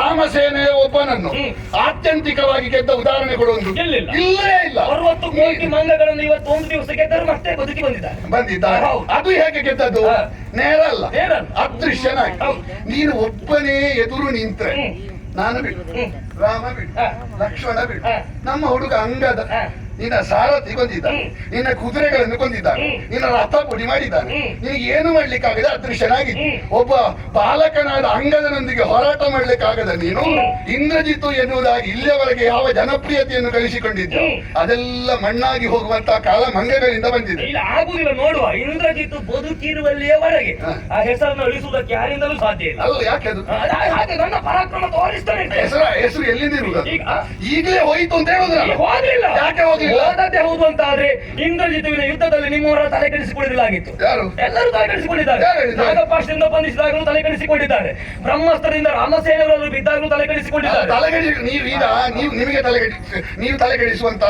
ರಾಮಸೇನೆಯ ಒಬ್ಬನನ್ನು. ಆತ್ಯಂತಿಕವಾಗಿ ಗೆದ್ದ ಉದಾಹರಣೆ ಕೊಡುವುದು? ಇಲ್ಲೇ ಇಲ್ಲ. ಅರವತ್ತು ಕೋಟಿ ಮಂಗಗಳನ್ನು ಇವತ್ತು ಒಂದು ದಿವಸ ಗೆದ್ದರು ಮತ್ತೆ ಬದುಕಿ ಬಂದಿದ್ದಾರೆ. ಬಂದಿದ್ದಾರೆ. ಅದು ಹೇಗೆ ಗೆದ್ದದ್ದು. ನೇರ ಅಲ್ಲ. ಅದೃಶ್ಯನಾಗಿ. ನೀನು ಒಬ್ಬನೇ ಎದುರು ನಿಂತ್ರೆ. ನಾನು ಬಿಡು ರಾಮ ಬಿಡು ಲಕ್ಷ್ಮಣ ಬಿಡು ನಮ್ಮ ಹುಡುಗ ಅಂಗದ. ನಿನ್ನ ಸಾರಥಿ ಕೊಂದಿದ್ದಾನೆ ನಿನ್ನ ಕುದುರೆಗಳನ್ನು ಕೊಂದಿದ್ದಾನೆ. ನಿನ್ನ ರಥ ಪುಡಿ ಮಾಡಿದ್ದಾನೆ. ನಿನಗೆ ಏನು ಮಾಡ್ಲಿಕ್ಕಾಗದ ಅದೃಶ್ಯನಾಗಿದ್ದೆ. ಒಬ್ಬ ಬಾಲಕನಾದ ಅಂಗದನೊಂದಿಗೆ ಹೋರಾಟ ಮಾಡ್ಲಿಕ್ಕಾಗದ ನೀನು ಇಂದ್ರಜಿತು ಇಂದ್ರಜಿತ್ತು ಎನ್ನುವುದಾಗಿ ಇಲ್ಲಿಯವರೆಗೆ ಯಾವ ಜನಪ್ರಿಯತೆಯನ್ನು ಗಳಿಸಿಕೊಂಡಿದ್ದೆ ಅದೆಲ್ಲ ಮಣ್ಣಾಗಿ ಹೋಗುವಂತಹ ಕಾಲ ಮಂಗಗಳಿಂದ ಬಂದಿದೆ. ಆಗುದಿಲ್ಲ ನೋಡುವ. ಇಂದ್ರಜಿತ್ತು ಬದುಕಿರುವಲ್ಲಿಯವರೆಗೆ. ಆ ಹೆಸರನ್ನು ಅಳಿಸುವುದಕ್ಕೆ ಯಾರಿಂದಲೂ ಸಾಧ್ಯ ಇಲ್ಲ. ಅಲ್ಲ ಯಾಕೆ ಅದು? ಹಾಗೆ ನನ್ನ ಪರಾಕ್ರಮ ತೋರಿಸ್ತಾನೆ. ಹೆಸರು ಹೆಸರು ಎಲ್ಲಿಂದ ಈಗಲೇ ಹೋಯ್ತು ಅಂತ ಹೇಳುದಿಲ್ಲ ಯಾಕೆ ಹೋಗ್ಲಿಲ್ಲ? ಹೋದದ್ದೇ ಹೌದು ಅಂತ ಆದ್ರೆ ಇಂದ್ರಜಿತುವಿನ ಯುದ್ಧದಲ್ಲಿ ನಿಮ್ಮವರ ತಲೆ ಕೆಡಿಸಿಕೊಳ್ಳಲಾಗಿತ್ತು ಯಾರು? ಎಲ್ಲರೂ ತಲೆ ಕೆಡಿಸಿಕೊಂಡಿದ್ದಾರೆ? ನಾಗಪಾಶದಿಂದ ಬಂಧಿಸಿದಾಗಲೂ ತಲೆ ಕೆಡಿಸಿಕೊಂಡಿದ್ದಾರೆ. ಬ್ರಹ್ಮಸ್ತ್ರದಿಂದ ರಾಮಸೇನೆಯವರನ್ನು ಬಿದ್ದಾಗಲೂ ತಲೆ ಕೆಡಿಸಿಕೊಂಡಿದ್ದಾರೆ. ತಲೆಗಡಿ ನೀವು ಈಗ ನೀವು ನಿಮಗೆ ತಲೆಗಡಿ ನೀವು ತಲೆಗಡಿಸುವಂತ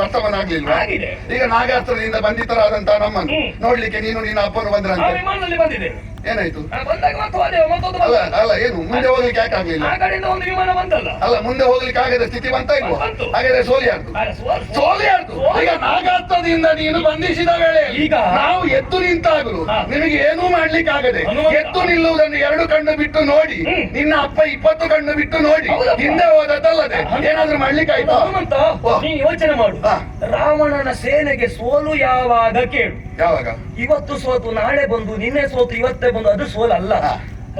ವರ್ತಮಾನ ಆಗ್ಲಿಲ್ಲ ಆಗಿದೆ. ಈಗ ನಾಗಾಸ್ತ್ರದಿಂದ ಬಂಧಿತರಾದಂತಹ ನಮ್ಮನ್ನು. ನೋಡ್ಲಿಕ್ಕೆ ನೀನು ನಿನ್ನ ಅಪ್ಪನು ಬಂದ್ರೆ ಬಂದ್ರಂತೆ ವಿಮಾನದಲ್ಲಿ ಬಂದಿದೆ. ಏನಾಯ್ತು? ಆ, ಬಂದಾಗ ಮತ್ತೆ ಹೋದೆವು ಮತ್ತೊಂದು ಅಲ್ಲ ಅಲ್ಲ ಏನು? ಮುಂದೆ ಹೋಗ್ಲಿಕ್ಕೆ ಯಾಕೆ ಆಗ್ಲಿಲ್ಲ? ಆ ಕಡೆಯಿಂದ ಒಂದು ವಿಮಾನ ಬಂತಲ್ಲ? ಅಲ್ಲ ಮುಂದೆ ಹೋಗ್ಲಿಕ್ಕೆ ಆಗದ ಸ್ಥಿತಿ ಬಂತ ಇಲ್ವಾ? ಬಂತು. ಹಾಗಾದ್ರೆ ಸೋಲಿ ಆ, ಸೋಲಿ. ಸೋಲಿಯಾರ್ದು ಈಗ ನಾಗಾಸ್ತ್ರದಿಂದ ನೀನು ಬಂಧಿಸಿದ ವೇಳೆ ಈಗ? ನಾವು ಎದ್ದು ನಿಂತಾಗಲು ನಿಮಗೆ ನಿನಗೆ ಏನೂ ಮಾಡ್ಲಿಕ್ಕೆ ಆಗದೆ ಹನುಮಂತ. ಎದ್ದು ನಿಲ್ಲುವುದನ್ನು ಎರಡು ಕಣ್ಣು ಬಿಟ್ಟು ನೋಡಿ ಹ್ಮ್. ನಿನ್ನ ಅಪ್ಪ ಇಪ್ಪತ್ತು ಕಣ್ಣು ಬಿಟ್ಟು ನೋಡಿ ಹೌದಪ್ಪ. ಹಿಂದೆ ಹೋದದ್ದಲ್ಲದೆ ಏನಾದ್ರೂ ಮಾಡ್ಲಿಕ್ಕೆ ಆಯ್ತಾ? ಹನುಮಂತ ಓ. ನೀನ್ ಯೋಚನೆ ಮಾಡು. ಹಾ. ರಾವಣನ ಸೇನೆಗೆ ಸೋಲು ಯಾವಾಗ ಕೇಳು. ಯಾವಾಗ ಇವತ್ತು ಸೋತು ನಾಳೆ ಬಂದು ನಿನ್ನೆ ಸೋತು ಇವತ್ತೇ ಬಂದು ಅದು ಸೋಲಲ್ಲ.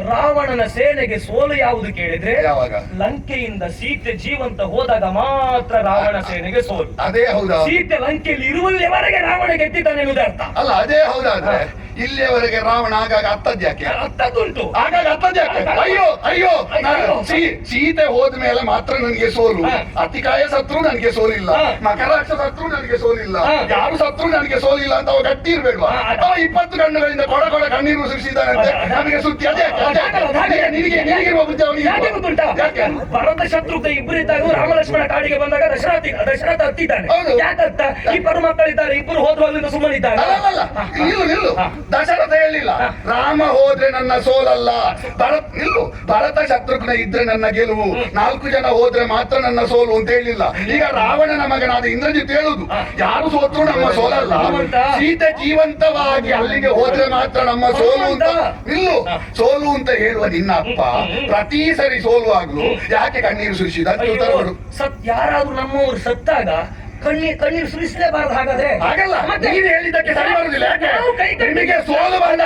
ರಾವಣನ ಸೇನೆಗೆ ಸೋಲು ಯಾವುದು ಕೇಳಿದ್ರೆ ಯಾವಾಗ? ಲಂಕೆಯಿಂದ ಸೀತೆ ಜೀವಂತ ಹೋದಾಗ ಮಾತ್ರ ರಾವಣ ಸೇನೆಗೆ ಸೋಲು. ಅದೇ ಹೌದಾ. ಸೀತೆ ಲಂಕೆಯಲ್ಲಿ ಇರುವಲ್ಲಿವರೆಗೆ ರಾವಣ ಗೆದ್ದಿದ್ದಾನೆ ಅರ್ಥ. ಅಲ್ಲ ಅದೇ ಹೌದಾದ್ರೆ ಇಲ್ಲಿಯವರೆಗೆ ರಾವಣ ಆಗಾಗ ಅತ್ತದ್ಯಾಕೆ ಅತ್ತದುಂಟು ಆಗಾಗ ಅತ್ತದ್ಯಾಕೆ ಅಯ್ಯೋ ಅಯ್ಯೋ ಸೀತೆ ಹೋದ್ಮೇಲೆ ಮಾತ್ರ ನನಗೆ ಸೋಲು. ಅತಿಕಾಯ ಸತ್ರು ನನಗೆ ಸೋಲಿಲ್ಲ. ಮಕರಾಕ್ಷ ಸತ್ರು ನನಗೆ ಸೋಲಿಲ್ಲ. ಯಾರು ಸತ್ರು ನನಗೆ ಸೋಲಿಲ್ಲ ಅಂತ ಅವ ಗಟ್ಟಿ ಇರ್ಬೇಡ್ವಾ ಅಥವಾ ಅವ ಇಪ್ಪತ್ತು ಕಣ್ಣುಗಳಿಂದ ಕೊಡ ಕೊಡ ಕಣ್ಣೀರು ಸುರಿಸಿದ್ದಾರೆ ನಮಗೆ ಸುದ್ದಿ ಅದೇ ಭರತ ಶತ್ರುಘ್ನ ಇಬ್ಬರು ಇದ್ದಾಗ ರಾಮ ಲಕ್ಷ್ಮಣ ಕಾಡಿಗೆ ಬಂದಾಗ ದಶರಥ ದಶರಥ ಹತ್ತಿದ್ದಾನೆ. ಯಾಕಂತ? ಇಬ್ಬರು ಮಕ್ಕಳಿದ್ದಾರೆ ಇಬ್ಬರು ಹೋದ್ವಾಗಲಿಂದ ಸುಮ್ಮನಿದ್ದಾರೆ. ದಶರಥ ಹೇಳಿಲ್ಲ. ರಾಮ ಹೋದ್ರೆ ನನ್ನ ಸೋಲಲ್ಲ. ಭರತ್ ನಿಲ್ಲು ಭರತ ಶತ್ರುಘ್ನ ಇದ್ರೆ ನನ್ನ ಗೆಲುವು. ನಾಲ್ಕು ಜನ ಹೋದ್ರೆ ಮಾತ್ರ ನನ್ನ ಸೋಲು ಅಂತ ಹೇಳಿಲ್ಲ. ಈಗ ರಾವಣನ ಮಗನಾದ ಇಂದ್ರಜಿತ್ ಹೇಳುದು ಯಾರು ಸೋತ್ರು ನಮ್ಮ ಸೋಲಲ್ಲ. ಸೀತೆ ಜೀವಂತವಾಗಿ ಅಲ್ಲಿಗೆ ಹೋದ್ರೆ ಮಾತ್ರ ನಮ್ಮ ಸೋಲು ಅಂತ. ನಿಲ್ಲು ಹಾ. ಸೋಲು ಅಂತ ಹೇಳುವ ನಿನ್ನ ಅಪ್ಪ. ಪ್ರತಿ ಸರಿ ಸೋಲು ಆಗ್ಲು ಯಾಕೆ ಕಣ್ಣೀರು ಸುರಿಸಿದ. ಸತ್ ಯಾರಾದ್ರೂ ನಮ್ಮವರು ಸತ್ತಾಗ ಕಣ್ಣೀರ್ ಕಣ್ಣೀರು ಸುರಿಸಲೇಬಾರದು ಹಾಗಾದ್ರೆ ಆಗಲ್ಲ ಮತ್ತೆ? ನೀನು ಹೇಳಿದ್ದಕ್ಕೆ ಸರಿ ಬರುದಿಲ್ಲ ಯಾಕೆ ನಿಮಗೆ ಸೋಲು ಬಂದ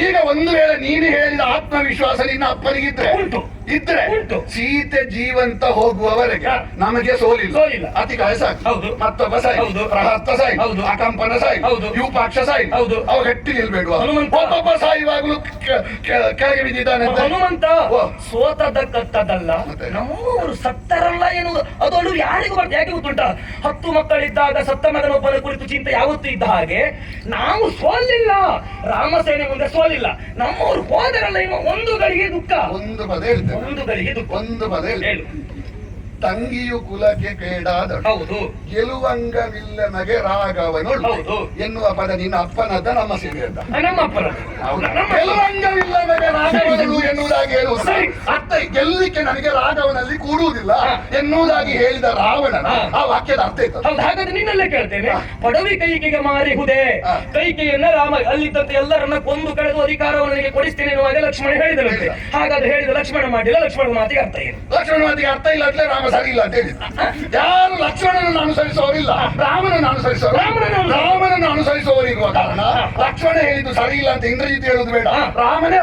ಈಗ ಒಂದು ವೇಳೆ ನೀನು ಹೇಳಿದ ಆತ್ಮವಿಶ್ವಾಸ ನಿನ್ನ ಅಪ್ಪನಿಗಿದ್ರೆ ಉಂಟು. ಇದ್ರೆ ಉಂಟು. ಸೀತೆ ಜೀವಂತ ಹೋಗುವವರೆಗೆ. ನಮಗೆ ಸೋಲಿಲ್ಲ ಸೋಲಿಲ್ಲ. ಅತಿ ಸಾಯಿ ಹೌದು. ಮತ್ತೊಬ್ಬ ಸಾಯಿ ಹೌದು. ಪ್ರಹಸ್ತ ಸಾಯಿ ಹೌದು. ಅಕಂಪನ ಸಾಯಿ ಹೌದು. ಯೂಪಾಕ್ಷ ಸಾಯಿ ಹೌದು. ಅವ ಗಟ್ಟಿ ನಿಲ್ಬೇಡುವ ಹನುಮಂತ. ಒಬ್ಬೊಬ್ಬ ಸಾಯುವಾಗಲೂ ಕೆಳಗೆ ಬಿದ್ದಿದ್ದಾನೆ ಹನುಮಂತ ಓ. ಸೋತದಕ್ಕತ್ತದಲ್ಲ ನಮ್ಮೂರು ನಮ್ಮವರು ಸತ್ತರಲ್ಲ ಏನು ಅದು ಅಳು ಯಾರಿಗೂ ಬರ್ತದೆ ಯಾಕೆ ಗೊತ್ತುಂಟ ಹತ್ತು ಮಕ್ಕಳಿದ್ದಾಗ ಸತ್ತ ಮಗನೊಬ್ಬನ ಕುರಿತು ಚಿಂತೆ ಯಾವತ್ತೂ ಇದ್ದ ಹಾಗೆ ನಾವು ಸೋಲಿಲ್ಲ ರಾಮಸೇನೆ ಮುಂದೆ ಸೋಲಿಲ್ಲ ನಮ್ಮವರು ಹೋದರಲ್ಲ ಇವ ಒಂದು ಗಳಿಗೆ ದುಃಖ ಒಂದು ಪದೇ ಒಂದು ಗಳಿಗೆ ಒಂದು ಪದ ಹೇಳು. ತಂಗಿಯು ಕುಲಕ್ಕೆ ಕೇಡಾದಳು. ಹೌದು. ಗೆಲುವಂಗವಿಲ್ಲನಗೆ ರಾಘವನು ಹೌದು. ಎನ್ನುವ ಪದ ನಿನ್ನ ಅಪ್ಪನದ್ದ ನಮ್ಮ ಸೇರಿಯದ್ದ. ನಮ್ಮಪ್ಪನ ಹೌದು. ಗೆಲುವಂಗವಿಲ್ಲನಗೆ ಎನ್ನುವುದಾಗಿ ಹೇಳುವುದು. ಸರಿ. ಅರ್ಥ ಗೆಲ್ಲಿಕ್ಕೆ ನನಗೆ ರಾಗವನಲ್ಲಿ ಕೂಡುವುದಿಲ್ಲ. ಎನ್ನುವುದಾಗಿ ಹೇಳಿದ ರಾವಣನ ಆ ವಾಕ್ಯದ ಅರ್ಥ ಇತ್ತು ಹೌದು ಹಾಗಾದ್ರೆ ನಿನ್ನಲ್ಲೇ ಕೇಳ್ತೇನೆ. ಪಡವಿ ಕೈಕೆಗೆ ಮಾರಿಹುದೇ. ಹಾ. ಕೈಕೆಯನ್ನ ರಾಮ ಅಲ್ಲಿದ್ದಂತೆ ಎಲ್ಲರನ್ನ ಕೊಂದು ಕಳೆದು ಅಧಿಕಾರವನ್ನು ನನಗೆ ಕೊಡಿಸ್ತೇನೆ ಎನ್ನುವಾಗ ಲಕ್ಷ್ಮಣ ಹೇಳಿದರಂತೆ ಹೇಳಿದ. ಹಾಗಾದ್ರೆ ಹೇಳಿದ ಲಕ್ಷ್ಮಣ ಮಾಡಿಲ್ಲ ಲಕ್ಷ್ಮಣ ಮಾತಿಗೆ ಅರ್ಥ ಏನು? ಲಕ್ಷ್ಮಣ ಮಾತಿಗೆ ಅರ್ಥ ಇಲ್ಲ ಅಂದ್ರೆ ರಾಮ ಸರಿ ಇಲ್ಲ ಅಂತ ಹೇಳಿದ ಯಾರು ಲಕ್ಷ್ಮಣನನ್ನು ಅನುಸರಿಸುವವರಿಲ್ಲ. ರಾಮನನ್ನು ಅನುಸರಿಸೋರು ರಾಮನನ್ನು ಅನುಸರಿಸುವವರಿರುವ ಕಾರಣ ಲಕ್ಷ್ಮಣ ಹೇಳಿದ್ದು ಸರಿ ಇಲ್ಲ ಅಂತ ಇಂದ್ರಜಿತ್ ಹೇಳುದು ಬೇಡ. ರಾಮನೇ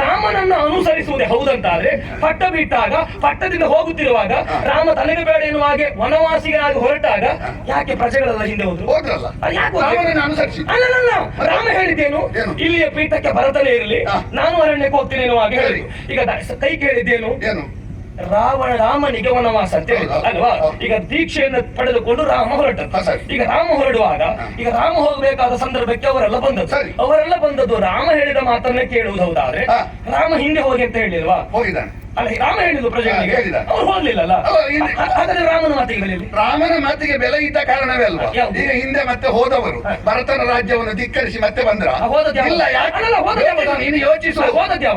ರಾಮನನ್ನು ಅನುಸರಿಸುವುದೇ ಹೌದಂತಾದ್ರೆ ಪಟ್ಟ ಬಿಟ್ಟಾಗ ಪಟ್ಟದಿಂದ ಹೋಗುತ್ತಿರುವಾಗ ರಾಮ ತಲೆಗೆ ಬೇಡ ಎನ್ನುವ ಹಾಗೆ ವನವಾಸಿಗಳಾಗಿ ಹೊರಟಾಗ ಯಾಕೆ ಪ್ರಜೆಗಳೆಲ್ಲ ಹಿಂದೆ ಹೋದ್ರು? ಹೋದ್ರಲ್ಲ. ರಾಮನನ್ನು ಅನುಸರಿಸಿ. ಅಲ್ಲ ರಾಮ ಹೇಳಿದ್ದೇನು? ಇಲ್ಲಿಯ ಪೀಠಕ್ಕೆ ಭರತನೇ ಇರಲಿ. ನಾನು ಅರಣ್ಯಕ್ಕೆ ಹೋಗ್ತೀನಿ ಎನ್ನುವ ಹಾಗೆ ಹೇಳಿ. ಈಗ ಕೈ ಕೇಳಿದ್ದೇನು? ಏನು? ರಾವಣ ರಾಮ ನಿಗಮನವಾಸ ಅಂತ ಹೇಳಿದ್ರು ಅಲ್ವಾ? ಈಗ ದೀಕ್ಷೆಯನ್ನು ಪಡೆದುಕೊಂಡು ರಾಮ ಹೊರಟ ಈಗ ರಾಮ ಹೊರಡುವಾಗ ಈಗ ರಾಮ ಹೋಗಬೇಕಾದ ಸಂದರ್ಭಕ್ಕೆ ಅವರೆಲ್ಲ ಬಂದದ್ದು. ಅವರೆಲ್ಲ ಬಂದದ್ದು ರಾಮ ಹೇಳಿದ ಮಾತನ್ನೇ ಕೇಳುವುದು ಹೌದಾದ್ರೆ ರಾಮ ಹಿಂದೆ ಹೋಗಿ ಅಂತ ಹೇಳಿಲ್ವಾ? ಹೋಗಿದ್ದಾನೆ. ಅಲ್ಲ ರಾಮ ಪ್ರಜೆಗಳಿಗೆ. ಅವ್ರು ಹೋಗ್ಲಿಲ್ಲಲ್ಲ? ಹಾಗಾದ್ರೆ ರಾಮನ ಮಾತಿಗೆ ರಾಮನ ಮಾತಿಗೆ ಬೆಲೆ ಇದ್ದ ಕಾರಣವೇ ಅಲ್ವಾ? ಈಗ ಹಿಂದೆ ಮತ್ತೆ ಹೋದವರು. ಭರತನ ರಾಜ್ಯವನ್ನು ಧಿಕ್ಕರಿಸಿ ಮತ್ತೆ ಬಂದ್ರ? ಇಲ್ಲ ನೀನು ಯೋಚಿಸು. ಆ,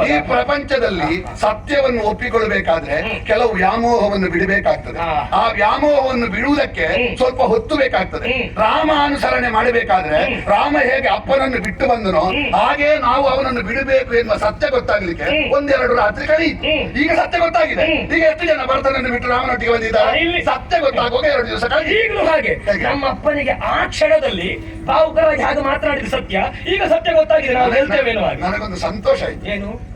ಈ ಪ್ರಪಂಚದಲ್ಲಿ ಸತ್ಯವನ್ನು ಒಪ್ಪಿಕೊಳ್ಳಬೇಕಾದ್ರೆ ಕೆಲವು ವ್ಯಾಮೋಹವನ್ನು ಬಿಡಬೇಕಾಗ್ತದೆ. ಆ ವ್ಯಾಮೋಹವನ್ನು ಬಿಡುವುದಕ್ಕೆ ಸ್ವಲ್ಪ ಹೊತ್ತು ಬೇಕಾಗ್ತದೆ. ರಾಮ ಅನುಸರಣೆ ಮಾಡಬೇಕಾದ್ರೆ ರಾಮ ಹೇಗೆ ಅಪ್ಪನನ್ನು ಬಿಟ್ಟು ಬಂದನೋ. ಹಾಗೆ ನಾವು ಅವನನ್ನು ಬಿಡಬೇಕು ಎನ್ನುವ ಸತ್ಯ ಗೊತ್ತಾಗ್ಲಿಕ್ಕೆ ಒಂದೆರಡು ರಾತ್ರಿ ಕಳೆಯಿತು. ಹ್ಮ್. ಈಗ ಸತ್ಯ ಗೊತ್ತಾಗಿದೆ. ಈಗ ಎಷ್ಟು ಜನ ಬರ್ತಾರೆ ಬಿಟ್ಟು ರಾಮನೊಟ್ಟಿಗೆ ಬಂದಿದ್ದಾರೆ? ಇಲ್ಲಿ- ಸತ್ಯ ಗೊತ್ತಾಗುವಾಗ ಎರಡು ದಿವಸ ಈಗಲೂ ಹಾಗೆ. ನಮ್ಮ ಅಪ್ಪನಿಗೆ ಆ ಕ್ಷಣದಲ್ಲಿ ಭಾವುಕರಾಗಿ ಹಾಗೆ ಮಾತನಾಡಿದ ಸತ್ಯ. ಈಗ ಸತ್ಯ ಗೊತ್ತಾಗಿದೆ ನಾವು ಹೇಳ್ತೇವೆ ನನಗೊಂದು ಸಂತೋಷ ಆಯ್ತು. ಏನು?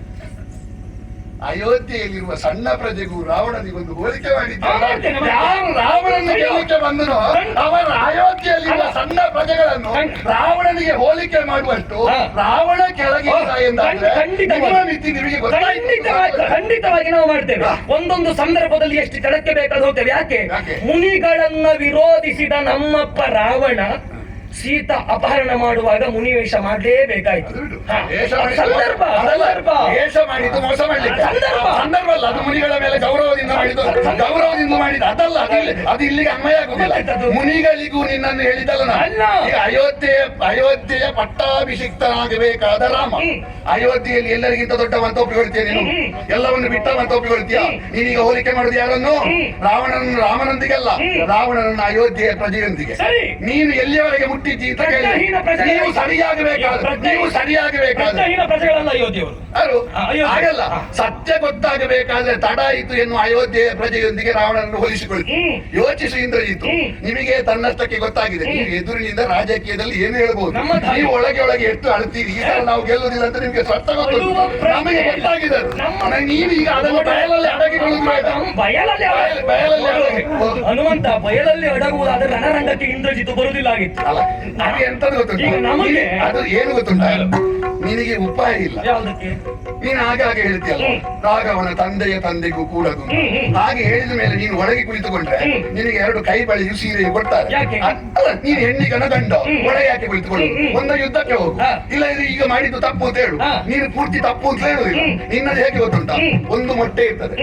ಅಯೋಧ್ಯೆಯಲ್ಲಿರುವ ಸಣ್ಣ ಪ್ರಜೆಗೂ ರಾವಣನಿಗೊಂದು ಹೋಲಿಕೆ ಮಾಡಿದ್ದಾರೆ ಯಾರು ರಾವಣನ ಹೋಲಿಕೆ ಬಂದನೋ. ಅವರ ಅಯೋಧ್ಯೆಯಲ್ಲಿರುವ ಸಣ್ಣ ಪ್ರಜೆಗಳನ್ನು ರಾವಣನಿಗೆ ಹೋಲಿಕೆ ಮಾಡುವಷ್ಟು ರಾವಣ ಕೆಳಗೆ ನಿಮಗೆ ಖಂಡಿತವಾಗಿ ನಾವು ಮಾಡ್ತೇವೆ. ಒಂದೊಂದು ಸಂದರ್ಭದಲ್ಲಿ ಎಷ್ಟು ಕೆಳಕ್ಕೆ ಬೇಕಾದ ಹೋಗ್ತೇವೆ. ಯಾಕೆ? ಮುನಿಗಳನ್ನ ವಿರೋಧಿಸಿದ ನಮ್ಮಪ್ಪ ರಾವಣ ಸೀತಾ ಅಪಹರಣ ಮಾಡುವಾಗ ಮುನಿವೇಷ ಮಾಡಲೇಬೇಕಾಯ್ತು. ಬೇಕಾಯ್ತು ಸಂದರ್ಭ ಮಾಡಿದ್ದು ಮೋಸ ಮಾಡ್ಲಿಕ್ಕೆ. ಸಂದರ್ಭ. ಸಂದರ್ಭ ಅಲ್ಲ ಅದು ಮುನಿಗಳ ಮೇಲೆ ಗೌರವದಿಂದ ಮಾಡಿದ ಗೌರವದಿಂದ ಮಾಡಿದ ಅದಲ್ಲ ಅದು ಇಲ್ಲಿ- ಅದು ಇಲ್ಲಿಗೆ ಅನ್ವಯ ಆಗುದಿಲ್ಲ ಮುನಿಗಳಿಗೂ ನಿನ್ನನ್ನು ಹೇಳಿದಲ್ಲ ನಾನು. ಅಲ್ಲ. ಈಗ ಅಯೋಧ್ಯೆಯ ಅಯೋಧ್ಯೆಯ ಪಟ್ಟಾಭಿಷಿಕ್ತನಾಗಬೇಕಾದ ರಾಮ. ಅಯೋಧ್ಯೆಯಲ್ಲಿ ಎಲ್ಲರಿಗಿಂತ ದೊಡ್ಡವಂತ ಒಪ್ಪಿಕೊಳ್ತೀಯ ನೀನು. ಎಲ್ಲವನ್ನು ಬಿಟ್ಟವಂತ ಒಪ್ಪಿಕೊಳ್ತೀಯ. ನೀನೀಗ ಹೋಲಿಕೆ ಮಾಡುದು ಯಾರನ್ನು. ರಾವಣನ ರಾಮನೊಂದಿಗೆಲ್ಲ ರಾವಣನನ್ನು ರಾವಣನನ್ನ ಅಯೋಧ್ಯೆಯ ಪ್ರಜೆಯೊಂದಿಗೆ. ನೀನು ಎಲ್ಲಿಯವರೆಗೆ ಮುಟ್ಟಿದ್ದಿ ಅಂತ ನೀವು ಸರಿಯಾಗಬೇಕಾದ್ರೆ ನೀವು ಸರಿಯಾಗಬೇಕಾದ್ರೆ. ಪ್ರಜೆಗಳಲ್ಲ ಅಯೋಧ್ಯೆಯವರು. ಹಾಗಲ್ಲ. ಸತ್ಯ ಗೊತ್ತಾಗಬೇಕಾದ್ರೆ ತಡ ಆಯಿತು ಎನ್ನುವ ಅಯೋಧ್ಯೆಯ ಪ್ರಜೆಯೊಂದಿಗೆ ರಾವಣನನ್ನು ಹೋಲಿಸಿಕೊಳ್ಳಿ. ಯೋಚಿಸಿ ಇಂದ್ರಜಿತು ನಿಮಗೆ ತನ್ನಷ್ಟಕ್ಕೆ ಗೊತ್ತಾಗಿದೆ. ನೀವು ಎದುರಿನಿಂದ ರಾಜಕೀಯದಲ್ಲಿ ಏನು ಹೇಳ್ಬಹುದು ನಮ್ಮ ಧರ್ಮ- ನೀವು ಒಳಗೆ ಒಳಗೆ ಎಷ್ಟು ಅಳ್ತೀರಿ? ಈ ಸಲ ನಾವು ಗೆಲ್ಲುವುದಿಲ್ಲ ಅಂತ ನಿಮಗೆ ಸ್ಪಷ್ಟ ಗೊತ್ತು ನಮಗೆ. ಗೊತ್ತಾಗಿದೆ. ನೀವು ಈಗ ಅದನ್ನು ಬಯಲಲ್ಲಿ ಅಡಗಿಕೊಳ್ಳುವುದು ಬೇಡ ನಮ್ಮ ಬಯಲಲ್ಲಿ ಅಡ- ಬಯಲಲ್ಲಿ ಅಡಗಿ ಹನುಮಂತ ಬಯಲಲ್ಲಿ ಅಡಗುವುದಾದ್ರೆ ರಣರಂಗಕ್ಕೆ ಇಂದ್ರಜಿತು ಬರುವುದಿಲ್ಲ ಆಗಿತ್ತು. ಅಲ್ಲ. ಅದು ಎಂತದ್ದು ಗೊತ್ತುಂಟು? ಅದು ಏನು ಗೊತ್ತುಂಟ? ನಿನಗೆ ಉಪಾಯ ಇಲ್ಲ. ನೀನು ಆಗಾಗ ಹೇಳ್ತಿಯಲ್ಲ. ರಾಘವನ ತಂದೆಯ ತಂದೆಗೂ ಕೂಡದು. ಹಾಗೆ ಹೇಳಿದ ಮೇಲೆ ನೀನು ಒಳಗೆ ಕುಳಿತುಕೊಂಡ್ರೆ. ನಿನಗೆ ಎರಡು ಕೈ ಬಳಿಯು ಸೀರೆ ಕೊಡ್ತಾರೆ. ಅಲ್ಲ ನೀನು ಹೆಣ್ಣಿಗನ ಗಂಡ. ಒಳಗೆ ಯಾಕೆ ಕುಳಿತುಕೊಳ್ಳು. ಒಂದು ಯುದ್ಧಕ್ಕೆ ಹೋಗು. ಇಲ್ಲ ಇದು ಈಗ ಮಾಡಿದ್ದು ತಪ್ಪು ಅಂತ ಹೇಳು. ನೀನು ಪೂರ್ತಿ ತಪ್ಪು ಅಂತ ಹೇಳುದಿಲ್ಲ. ನಿನ್ನದು ಹೇಗೆ ಗೊತ್ತುಂಟ? ಒಂದು ಮೊಟ್ಟೆ ಇರ್ತದೆ.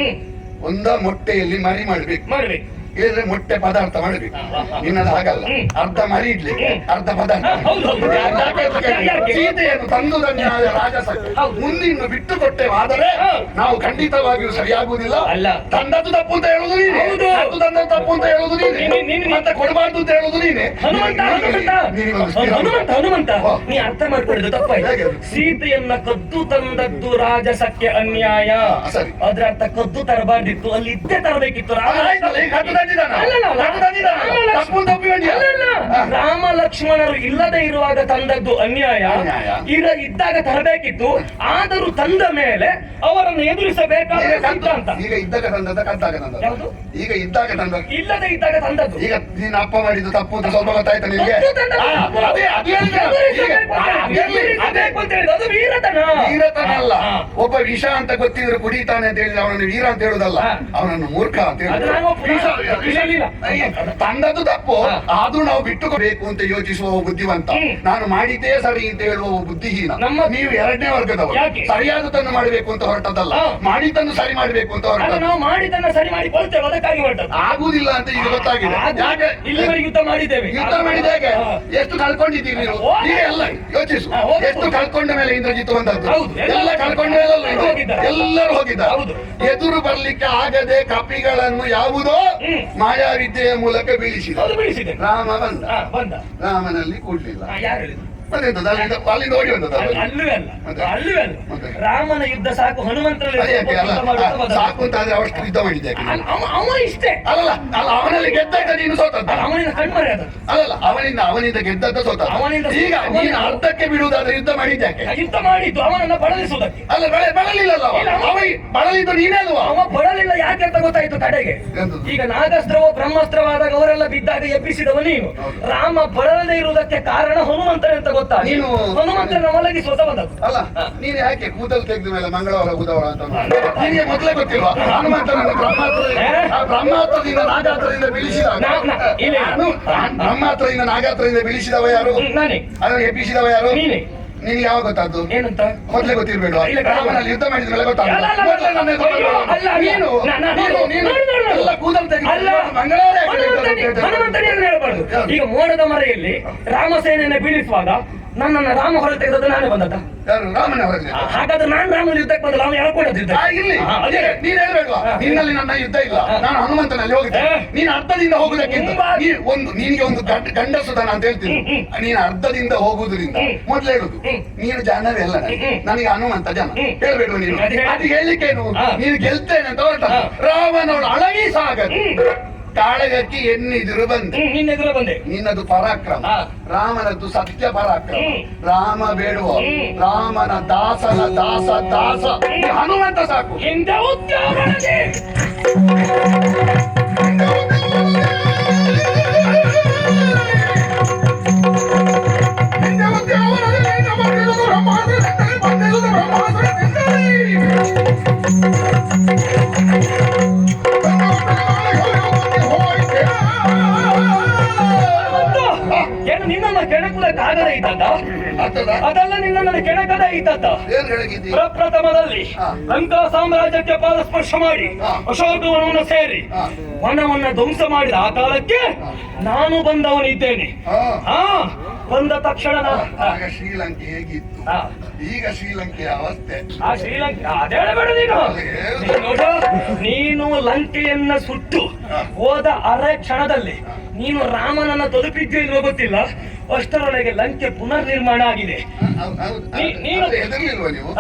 ಒಂದ ಮೊಟ್ಟೆಯಲ್ಲಿ ಮರಿ ಮಾಡ್ಬೇಕು. ಮಾಡ್ಬೇಕು. ಇಲ್ಲದ್ರೆ ಮೊಟ್ಟೆ ಪದಾರ್ಥ ಮಾಡಬೇಕು. ನಿನ್ನದು ಹಾಗಲ್ಲ. ಅರ್ಧ ಮರಿ ಇಡ್ಲಿಕ್ಕೆ. ಅರ್ಧ ಪದಾರ್ಥ? ಸೀತೆಯನ್ನು ತಂದುದನ್ನೇ ಮುಂದಿನ್ನು ಬಿಟ್ಟು ಕೊಟ್ಟೆವಾದರೆ. ನಾವು ಖಂಡಿತವಾಗಿಯೂ ಸರಿಯಾಗುವುದಿಲ್ಲ. ಅಲ್ಲ. ತಂದದ್ದು ತಪ್ಪು ಅಂತ ಹೇಳುದು ನೀನೆ. ತಂದದ್ದು ತಪ್ಪು ಅಂತ ಹೇಳುದು ನೀನೆ. ಮತ್ತೆ ಕೊಡಬಾರ್ದು ಅಂತ ಹೇಳುದು ನೀನೆ. ಹನುಮಂತ ಹನುಮಂತ. ನೀ ಅರ್ಥ ಮಾಡ್ಕೊಳ್ಳೋದು ತಪ್ಪಾಯ್ತು. ಸೀತೆಯನ್ನ ಕದ್ದು ತಂದದ್ದು ರಾಜಸಕ್ಕೆ ಅನ್ಯಾಯ. ಅದ್ರ ಅರ್ಥ ಕದ್ದು ತರಬಾರ್ದಿತ್ತು. ಅಲ್ಲಿ ಇದ್ದೇ ತರಬೇಕಿತ್ತು. ರಾಮ ರಾಮ ಅಂತ ಲಕ್ಷ್ಮಣರು ಇಲ್ಲದೆ ಇರುವಾಗ ತಂದದ್ದು ಅನ್ಯಾಯ. ಈಗ ಇದ್ದಾಗ ತರಬೇಕಿತ್ತು. ಆದರೂ ತಂದ ಮೇಲೆ ಅವರನ್ನು ಎದುರಿಸಬೇಕಾದ ಸಿದ್ಧಾಂತ. ಈಗ ಇದ್ದಾಗ ತಂದದ ಕಂತಾಗ ತಂದದ್ದು? ಈಗ ಇದ್ದಾಗ ತಂದ ಇಲ್ಲದೆ ಇದ್ದಾಗ ತಂದದ್ದು. ಈಗ ನೀನು ಅಪ್ಪ ಮಾಡಿದ್ದು ತಪ್ಪು ಅಂತ ಸ್ವಲ್ಪ ಗೊತ್ತಾಯ್ತಾ ನಿಮಗೆ ಅದೇ ಅಂತ- ಅಂತ ವೀರತನ. ವೀರತನ ಅಲ್ಲ. ಒಬ್ಬ ವಿಷ ಅಂತ ಗೊತ್ತಿದ್ರೆ ಕುಡಿತಾನೆ ಅಂತ ಹೇಳಿದ್ರೆ ಅವನನ್ನು ವೀರ ಅಂತ ಹೇಳುದಲ್ಲ. ಅವನನ್ನು ಮೂರ್ಖ ಅಂತ ಹೇಳುದು. ತಂದದ್ದು ತಪ್ಪು. ಆದ್ರೂ ನಾವು ಬಿಟ್ಟುಕೊಬೇಕು ಅಂತ ಯೋಚಿಸುವ ಬುದ್ಧಿವಂತ. ನಾನು ಮಾಡಿದ್ದೇ ಸರಿ ಅಂತ ಹೇಳುವ ಬುದ್ಧಿಹೀನ. ನಮ್ಮ- ನೀವು ಎರಡನೇ ವರ್ಗದವರು? ಸರಿಯಾದದನ್ನು ಮಾಡಬೇಕು ಅಂತ ಹೊರಟದಲ್ಲ. ಮಾಡಿದ್ದನ್ನು ಸರಿ ಮಾಡಬೇಕು ಅಂತ ಅದು ಹೊರಟದ್ದು. ನಾವು ಮಾಡಿದ್ದನ್ನ ಸರಿ ಮಾಡಿ ಕೊಳ್ತೇವೆ ಅದಕ್ಕಾಗಿ ಹೊರಟದ್ದು. ಆಗುದಿಲ್ಲ ಅಂತ ಈಗ ಗೊತ್ತಾಗಿದೆ. ಅದು ಯಾಕೆ? ಇಲ್ಲಿವರೆಗೆ ಯುದ್ಧ ಮಾಡಿದ್ದೇವೆ. ಯುದ್ಧ ಮಾಡಿದ ಹೇಗೆ? ಎಷ್ಟು ಕಳ್ಕೊಂಡಿದ್ದೀರಿ ನೀವು? ಎಲ್ಲ ಯೋಚಿಸು. ಎಷ್ಟು ಕಳ್ಕೊಂಡ ಮೇಲೆ ಇಂದ್ರಜಿತ್ ಬಂದದ್ದು? ಎಲ್ಲ ಕಳ್ಕೊಂಡ ಮೇಲೆ ಎಲ್ಲರೂ ಹೋಗಿದ್ದಾರೆ. ಎದುರು ಬರ್ಲಿಕ್ಕೆ ಆಗದೆ ಕಪಿಗಳನ್ನು ಯಾವುದೋ. ಮಾಯಾವಿದ್ಯೆಯ ಮೂಲಕ ಬೀಳಿಸಿದ. ರಾಮ ಬಂದ. ಬಂದ. ರಾಮನಲ್ಲಿ ಕೂಡ್ಲಿಲ್ಲ. ಅಲ್ಲ- ಅಲ್ಲ? ಅಲ್ಲೂ ಅಲ್ಲ? ಅಲ್ಲೂ. ಅಲ್ಲ? ರಾಮನ ಯುದ್ಧ ಸಾಕು ಹನುಮಂತರಲ್ಲಿ ಅಲ್ಲ. ಸಾಕು ಅಂತ ಆದ್ರೆ ಅವಷ್ಟು ಯುದ್ಧ ಮಾಡಿದ್ದೆ ಅಲ್ಲ, ಅವ ಅವ ಇಷ್ಟೇ. ಅಲ್ಲಲ್ಲ ಅಲ್ಲ ಅವನಲ್ಲಿ ಗೆದ್ದಾಗ ನೀನು ಸೋತ ಅಲ್ಲ, ಅವನಿಂದ ಕಣ್ಮರೆ ಅಲ್ಲಲ್ಲ ಅವನಿಂದ ಅವನಿಂದ ಗೆದ್ದದ್ದು ಸೋತ ಅವನಿಂದ ಈಗ ನೀನು ಅರ್ಧಕ್ಕೆ ಬಿಡುವುದಾದ್ರೆ ಯುದ್ಧ ಮಾಡಿದ್ಯಾಕೆ? ಯುದ್ಧ ಮಾಡಿದ್ದು ಅವನನ್ನ ಬಳಲಿಸುವುದಕ್ಕೆ. ಅಲ್ಲ ಬೆಳೆ ಬಳಲಿಲ್ಲಲ್ಲ ಅವ. ಬಳಲಿದ್ದು ನೀನೇ ಅಲ್ವಾ? ಅವ ಬಡಲಿಲ್ಲ ಯಾಕೆ ಅಂತ ಗೊತ್ತಾಯ್ತು ಕಡೆಗೆ ಈಗ ನಾಗಸ್ತ್ರವೋ ಬ್ರಹ್ಮಾಸ್ತ್ರವಾದಾಗ ಅವರೆಲ್ಲ ಬಿದ್ದಾಗ ಎಬ್ಬಿಸಿದವ ನೀನು. ರಾಮ ಬರದೇ ಇರುವುದಕ್ಕೆ ಕಾರಣ ಹನುಮಂತನೇ ಅಂತ ಗೊತ್ತಾ? ನೀನು- ಹನುಮಂತನ ಒಳಗೆ ಸ್ವತಃ ಬಂದದ್ದು. ಅಲ್ಲ ನೀನು ಯಾಕೆ ಕೂದಲು ತೆಗೆದ ಮೇಲೆ ಮಂಗಳವಾರ ಬುಧವಾರ ಅಂತ? ನಿನಗೆ ಮೊದಲೇ ಗೊತ್ತಿಲ್ವಾ? ಹನುಮಂತನನ್ನು ಬ್ರಹ್ಮಾತ್ರದಿಂದ ಬ್ರಹ್ಮಾತ್ರದಿಂದ ನಾಗಾತ್ರದಿಂದ ನಾಗಾಸ್ತ್ರದಿಂದ ಬೀಳಿಸಿದಾಗ ನಾ- ನಾ- ಇಲ್ಲ, ಇಲ್ಲ. ಹನು- ಬ್ರಹ್ಮಾಸ್ತ್ರದಿಂದ ನಾಗಾಸ್ತ್ರದಿಂದ ಬೀಳಿಸಿದವ ಯಾರು? ನಾನೇ. ಅದನ್ನು ಎಬ್ಬಿಸಿದವ ಯಾರು? ನೀನೆ. ನಿನ್ಗೆ ಯಾವಾಗ ಗೊತ್ತಾದ್ದು? ಏನಂತ? ಮೊದ್ಲೇ ಗೊತ್ತಿರ್ಬೇಡ ರಾಮನಲ್ಲಿ ಯುದ್ಧ ಮಾಡಿದ ಗೊತ್ತಾಗ್ತದೆ. ನೀನು ನೀನು ನೀನು ಈಗ ಮೋಡದ ಮರೆಯಲ್ಲಿ ರಾಮಸೇನೆಯನ್ನು ಬೀಳಿಸುವಾಗ ನನ್ನನ್ನು ರಾಮ ಹೊರ ತೆಗೆದದ್ದು ನಾನೇ ಬಂದದ್ದ. ಯಾರು ರಾಮನ ಹೊರಗೆ? ಆ, ಹಾಗಾದ್ರೆ ನಾನು ರಾಮನ ಯುದ್ಧಕ್ಕೆ ಬಂದಲ್ಲ ಅವನು ಹೇಳ್ಕೊಂಡದ್ದು ಯುದ್ಧ ಇಲ್ಲಿ. ಅದೇ ನೀನ್. ನಿನ್ನಲ್ಲಿ ನನ್ನ ಯುದ್ಧ ಇಲ್ಲ. ನಾನು ಹನುಮಂತನಲ್ಲಿ ಹೋಗಿದ್ದೆ. ನೀನ್ ಅರ್ಧದಿಂದ ಹೋಗುದಕ್ಕಿಂತ ನೀ ಒಂದು ನಿನಗೆ ಒಂದು ಗಂಡ ಗಂಡಸುದನ ಅಂತ ಹೇಳ್ತೀನಿ. ನೀನ್ ಅರ್ಧದಿಂದ ಹೋಗುವುದರಿಂದ. ಮೊದ್ಲು ಹೇಳುದು ನೀನು ಜನವೇ ಅಲ್ಲ ನನಗೆ. ಹನುಮಂತ ಜನ ಹ್ಮ್. ಹೇಳ್ಬೇಡು ನೀನು. ಅದು. ಹೇಳಿ- ಹೇಳಿಕೇನು ನೀನು ಗೆಲ್ತೇನೆ ಅಂತ ಹೊರಟ ಹಾ. ಅಳಗಿ ಸಾಗದು. ಹ್ಮ್. ಕಾಳಗಕ್ಕೆ ಎನ್ನಿದ್ರು ಬಂದೆ. ನಿನ್ನೆದುರು ನಿನ್ನ ಎದುರು ಬಂದೆ. ನಿನ್ನದು ಪರಾಕ್ರಮ. ರಾಮನದ್ದು ಸತ್ಯ ಪರಾಕ್ರಮ. ರಾಮ ಬೇಡುವ. ರಾಮನ ದಾಸನ ದಾಸ ದಾಸ. ಈ ಹನುಮಂತ ಸಾಕು. Thank ಉದ್ಯಾನವನದಿ ಏನು ನಿನ್ನನ್ನ ಕೆಣಕುವುದಕ್ಕೆ ಆಗದೆ ಇದ್ದದ್ದ? ಅದೆಲ್ಲ ನಿನ್ನನ್ನು ಕೆಣಕದೇ ಇದ್ದದ್ದ ಪ್ರಪ್ರಥಮದಲ್ಲಿ. ಲಂಕಾ ಸಾಮ್ರಾಜ್ಯಕ್ಕೆ ಪಾದ ಸ್ಪರ್ಶ ಮಾಡಿ. ಅಶೋಕವನವನ್ನು ಸೇರಿ. ವನವನ್ನ ಧ್ವಂಸ ಮಾಡಿದ ಆ ಕಾಲಕ್ಕೆ ನಾನು ಬಂದವನಿದ್ದೇನೆ ಹಾ. ಬಂದ ತಕ್ಷಣ ಆಗ ಶ್ರೀಲಂಕೆ ಹೇಗಿತ್ತು? ಈಗ ಶ್ರೀಲಂಕೆಯ ಅವಸ್ಥೆ. ಆ ಶ್ರೀಲಂಕೆ ಅದೇಳಬೇಡ ನೀನು. ನೀನು ನೋಡು, ನೀನು ಲಂಕೆಯನ್ನ ಸುಟ್ಟು ಹೋದ ಅರೆ ಕ್ಷಣದಲ್ಲಿ ನೀನು ರಾಮನನ್ನ ತಲುಪಿದ್ದೆ ಇಲ್ವೋ ಗೊತ್ತಿಲ್ಲ? ಅಷ್ಟರೊಳಗೆ ಲಂಕೆ ಪುನರ್ ನಿರ್ಮಾಣ ಆಗಿದೆ. ನೀನು- ಹೆದರ್ಲಿಲ್ವಾ ನೀವು?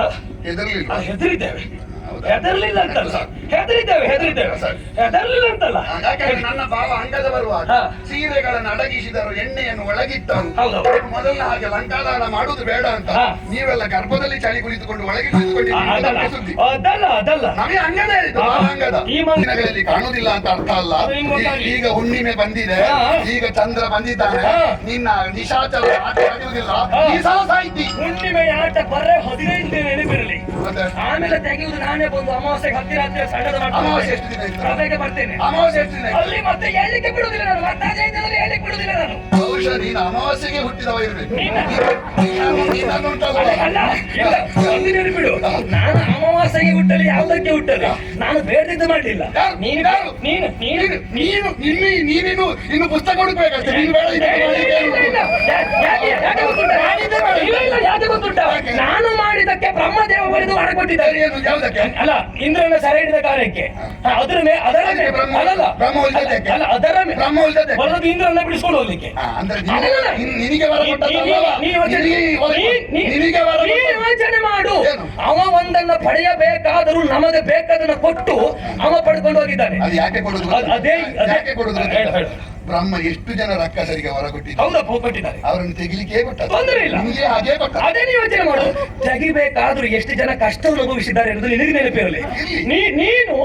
ಹೆದರ್ಲಿಲ್ವಾ? ಹೆದರಿದ್ದೇವೆ. ಹೌದಾ? ಹೆದರ್ಲಿಲ್ಲ ಅಂತಲ್ಲ ಹೆದರಿದ್ದೇವೆ ಹೆದರಿದ್ದೇವೆ. ಸರಿ. ಹೆದರ್ಲಿಲ್ಲ ಅಂತಲ್ಲ. ಹಾಗಾಗಿ ನನ್ನ ಭಾವ ಅಂಗದ ಬರುವಾಗ. ಸೀರೆಗಳನ್ನು ಅಡಗಿಸಿದರು ಎಣ್ಣೆಯನ್ನು ಒಳಗಿಟ್ಟರು. ಮೊದಲ ಹಾಗೆ ಲಂಕಾದಾನ ಮಾಡುದು ಬೇಡ ಅಂತ. ನೀವೆಲ್ಲ ಗರ್ಭದಲ್ಲಿ ಚಳಿ ಕುಳಿತುಕೊಂಡು ಒಳಗೆ ಕುಳಿತುಕೊಂಡಿದ್ದೀರಿ. ಅದಲ್ಲ. ಅದಲ್ಲ ನಮಗೆ ಅಂಗದ ಹೇಳಿದ್ದು ಅಂಗದ. ಈ ದಿನಗಳಲ್ಲಿ ಕಾಣುವುದಿಲ್ಲ ಅಂತ ಅರ್ಥ ಅಲ್ಲ. ಈಗ ಹುಣ್ಣಿಮೆ ಬಂದಿದೆ. ಈಗ ಚಂದ್ರ ಬಂದಿದ್ದಾನೆ. ನಿನ್ನ ನಿಶಾಚರ ಆಟ ಆಗುವುದಿಲ್ಲ ಹಾ. ಈ ಸಹ ಸಾಹಿತಿ ಹುಣ್ಣಿಮೆ ಆಟ ಬರೇ ಹದಿನೈದು ದಿನ ಆಮೇಲೆ ತೆಗೆಯುವುದು ನಾನೇ ಬಂದು ಅಮಾವಾಸ್ಯೆಗೆ ಹತ್ತಿರ ಹತ್ತಿರ ಸಣ್ಣದ ಅಮಾವಾಸ್ಯೆ ಎಷ್ಟು ದಿನ? ಬರ್ತೇನೆ. ಅಮಾವಾಸ್ಯೆ ಎಷ್ಟು ದಿನ ಇತ್ತು? ಅಲ್ಲಿ ಮತ್ತೆ ಹೇಳಲಿಕ್ಕೆ ಬಿಡುವುದಿಲ್ಲ ನಾನು. ಹೇಳಿಕ್ಕೆ ಬಿಡುವುದಿಲ್ಲ ನಾನು. ಬಹುಶಃ ನೀನು ಅಮಾವಾಸ್ಯೆಗೆ ಹುಟ್ಟಿದವ ಇರ್ಬೇಕು ನೀನು- ಅಮಾವಾಸ್ಯೆಗೆ ಹುಟ್ಟಲಿ ಯಾವುದಕ್ಕೆ ಹುಟ್ಟಲಿ? ನಾನು ಬೇರೆ ಮಾಡಲಿಲ್ಲ? ನೀನು ನೀನು ನೀನು. ನೀನು ನೀನು ಇಲ್ಲಿ ನೀನಿನ್ನು ಇನ್ನು ಪುಸ್ತಕ ಹುಡುಕ್ಬೇಕಷ್ಟೇ. ನೀನು ಬೇಡ? ನಾನು ಮಾಡಿದಕ್ಕೆ ಬ್ರಹ್ಮದೇವ ಬರೆದು ಹೊರ ಕೊಟ್ಟಿದ್ದಾರೆ ಅಲ್ಲ ಇಂದ್ರನ ಸೆರೆ ಹಿಡಿದ ಕಾರ್ಯಕ್ಕೆ. ಅದ್ರ ಅದರ ಮೇ ಅದರ ಮೇಲೆ? ಅಲ್ಲ ಅದರ ಮೇಲೆ ಇಂದ್ರನ ಬಿಡಿಸ್ಕೊಂಡು ಹೋಗ್ಲಿಕ್ಕೆ. ನಿನಗೆ. ವರ ಯೋಚನೆ- ನಿನಗೆ ವರ- ಮಾಡು. ಅವ ಒಂದನ್ನ ಪಡೆಯಬೇಕಾದರೂ ನಮಗೆ ಬೇಕಾದನ್ನ ಕೊಟ್ಟು ಅವ ಪಡ್ಕೊಂಡು ಹೋಗಿದ್ದಾನೆ. ಅದೇ ಅದ್- ಬ್ರಹ್ಮ ಎಷ್ಟು ಜನ ರಕ್ಕಸರಿಗೆ ಹೊರ ಕೊಟ್ಟಿದ್ದಾರೆ ಅವರನ್ನು ತೆಗಿಲಿಕ್ಕೆ ಕೊಟ್ಟ ತೊಂದರೆ ಇಲ್ಲ. ನಿಮಗೆ ಹಾಗೆ ಕೊಟ್ಟ ಅದೇ ಯೋಚನೆ ಮಾಡು ತೆಗಿಬೇಕಾದ್ರೂ ಎಷ್ಟು ಜನ ಕಷ್ಟ ಅನುಭವಿಸಿದ್ದಾರೆ ಎಂದು ನಿನಗೆ ನೆನಪಿರಲಿ. ನೀನು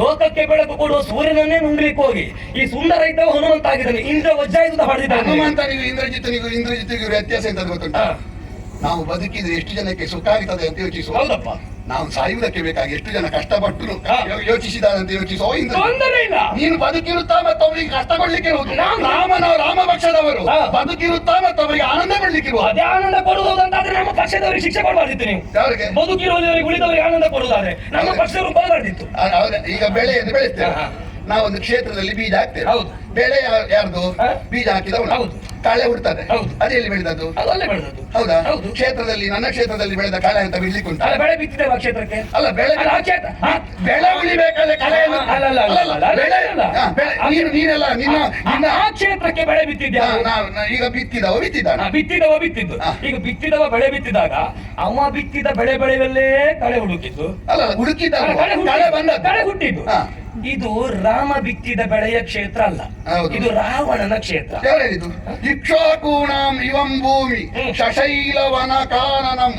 ಲೋಕಕ್ಕೆ ಬೆಳಕು ಕೊಡುವ ಸೂರ್ಯನನ್ನೇ ನುಂಗ್ಲಿಕ್ಕೆ ಹೋಗಿ. ಈ ಸುಂದರ ಇದ್ದ ಹನುಮಂತ ಆಗಿದ್ದಾನೆ. ಇಂದ್ರ ವಜ್ರಾಯುಧ ಹೊಡೆದಿದ್ದಾನೆ. ನೀವು ಇಂದ್ರಜಿತನಿಗೂ ಇಂದ್ರಜಿತಿಗೂ ವ್ಯತ್ಯಾಸ ಎಂತ ಗೊತ್ತುಂಟ. ನಾವು ಬದುಕಿದ್ರೆ ಎಷ್ಟು ಜನಕ್ಕೆ ಸುಖ ಆಗ್ತದೆ ಅಂತ ಯೋಚಿಸುವ. ಹೌದಪ್ಪ. ನಾವು ಸಾಯುವುದಕ್ಕೆ ಬೇಕಾಗಿ ಎಷ್ಟು ಜನ ಕಷ್ಟಪಟ್ಟು ಹಾ. ಯೋಚಿಸೋ. ತೊಂದರೆ ಇಲ್ಲ. ನೀನು ಬದುಕಿರುತ್ತಾ ಮತ್ತು ಅವರಿಗೆ ಕಷ್ಟ ಕೊಡ್ಲಿಕ್ಕೆ ಇರುವುದು ನಾವು- ರಾಮನ ರಾಮ ಪಕ್ಷದವರು. ಬದುಕಿರುತ್ತಾ ಮತ್ತು ಅವರಿಗೆ ಆನಂದ ಕೊಡ್ಲಿಕ್ಕೆ ಅದೇ ಆನಂದ ಕೊಡುವುದು ಅಂತಾದ್ರೆ ನಮ್ಮ ಪಕ್ಷದವರಿಗೆ ಶಿಕ್ಷೆ ಕೊಡಬಾರ್ದಿತ್ತು ನೀವು. ಯಾರಿಗೆ ಬದುಕಿರುವವರಿಗೆ ಉಳಿದವರಿಗೆ ಆನಂದ ಕೊಡುವುದಾದ್ರೆ ನಮ್ಮ ಪಕ್ಷದವರು ಬರಬಾರ್ದಿತ್ತು. ಈಗ ಬೆಳೆಯನ್ನು ಬೆಳೆಸ್ತೇವೆ. ನಾವೊಂದು ಕ್ಷೇತ್ರದಲ್ಲಿ ಬೀಜ ಹಾಕ್ತೇವೆ. ಹೌದು. ಬೆಳೆ ಯಾರ್ದು? ಬೀಜ ಹಾಕಿದವನು. ಹೌದು. ಕಳೆ ಹುಡ್ತಾರೆ ಹೌದು. ಅದು ಎಲ್ಲಿ ಬೆಳೆದದ್ದು? ಅಲ್ಲೇ ಬೆಳೆದದ್ದು. ಹೌದಾ? ಹೌದು. ಕ್ಷೇತ್ರದಲ್ಲಿ ನನ್ನ ಕ್ಷೇತ್ರದಲ್ಲಿ ಬೆಳೆದ ಕಳೆ ಅಂತ ಬಿಡ್ಲಿಕ್ಕೆ ಉಂಟು ಬೆಳೆ ಬಿತ್ತಿದೆ ಕ್ಷೇತ್ರಕ್ಕೆ? ಅಲ್ಲ ಬೆಳೆ ಬೆಳೆ ಉಳಿಬೇಕಾದ್ರೆ ನೀನು ನೀನೆಲ್ಲ ನಿನ್ನ ನಿನ್ನ ಆ ಕ್ಷೇತ್ರಕ್ಕೆ ಬೆಳೆ ನಾ ಈಗ ಬಿತ್ತಿದವ ಬಿತ್ತಿದ್ದಾನೆ. ಆ, ಬಿತ್ತಿದವ ಬಿತ್ತಿದ್ದು. ಈಗ ಬಿತ್ತಿದವ ಬೆಳೆ ಬಿತ್ತಿದಾಗ ಅವ ಬಿತ್ತಿದ ಬೆಳೆ ಬೆಳೆಯಲ್ಲೇ ಕಳೆ ಹುಡುಕಿದ್ದು. ಅಲ್ಲ ಹುಡುಕಿದ ಕಳೆ ಬಂದ ಕಳೆ ಹುಟ್ಟಿದ್ದು. ಇದು ರಾಮ ಬಿತ್ತಿದ ಬೆಳೆಯ ಕ್ಷೇತ್ರ ಅಲ್ಲ ಇದು ರಾವಣನ ಕ್ಷೇತ್ರ ಇಕ್ಷಾಕೂಣಾಂ ಇವಂ ಭೂಮಿ. ಶಶೈಲವನ ಕಾನನಂ.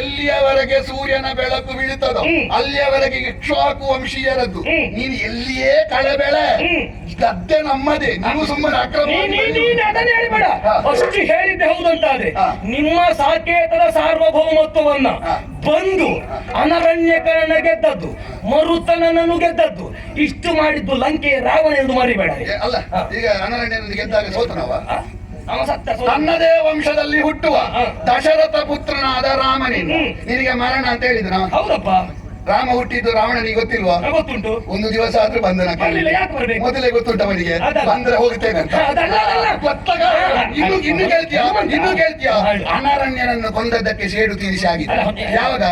ಎಲ್ಲಿಯವರೆಗೆ ಸೂರ್ಯನ ಬೆಳಕು ಬೀಳುತ್ತದೋ. ಅಲ್ಲಿಯವರೆಗೆ ಇಕ್ಷಾಕು ವಂಶೀಯರದ್ದು. ನೀನು ಎಲ್ಲಿಯೇ ಕಳೆ ಬೆಳೆ ಗದ್ದೆ ನಮ್ಮದೇ ನೀವು ಸುಮ್ಮನೆ ಅಕ್ರಮ ಅದನ್ನ ಹೇಳ್ಬೇಡ. ಅಷ್ಟು ಹೇಳಿದ್ದೆ ಹೌದಂತಾದ್ರೆ. ನಿಮ್ಮ ಸಾಕೇತರ ಸಾರ್ವಭೌಮತ್ವವನ್ನ. ಬಂದು ಅನರಣ್ಯಕರಣ ಗೆದ್ದದ್ದು ಮರುತನನನ್ನು ಗೆದ್ದದ್ದು ಇಷ್ಟು ಮಾಡಿದ್ದು ಲಂಕೆ ರಾವಣ ಎಂದು ಮರಿಬೇಡ ಅಲ್ಲ ಈಗ ಅನರಣ್ಯನನ್ನು ಗೆದ್ದಾಗ ಸೋತನವ. ತನ್ನದೇ ವಂಶದಲ್ಲಿ ಹುಟ್ಟುವ ದಶರಥ ಪುತ್ರನಾದ ರಾಮನಿಂದ. ನಿನಗೆ ಮರಣ ಅಂತ ಹೇಳಿದ್ರ ಹೌದಪ್ಪ. ರಾಮ ಹುಟ್ಟಿದ್ದು ರಾವಣನಿಗೆ ಗೊತ್ತಿಲ್ವಾ? ಗೊತ್ತುಂಟು. ಒಂದು ದಿವಸ ಆದ್ರೂ ಬಂಧನ? ಮೊದಲೇ ಗೊತ್ತುಂಟ ಅವನಿಗೆ. ಬಂದ್ರೆ ಹೋಗ್ತೇನೆ ಅಂತ. ಇನ್ನು ಇನ್ನು ಕೇಳ್ತೀಯ? ಇನ್ನು ಕೇಳ್ತೀಯ. ಅನಾರಣ್ಯನನ್ನು ಕೊಂದದ್ದಕ್ಕೆ ಸೇಡು ತೀರಿಸಿ ಆಗಿದೆ. ಯಾವಾಗ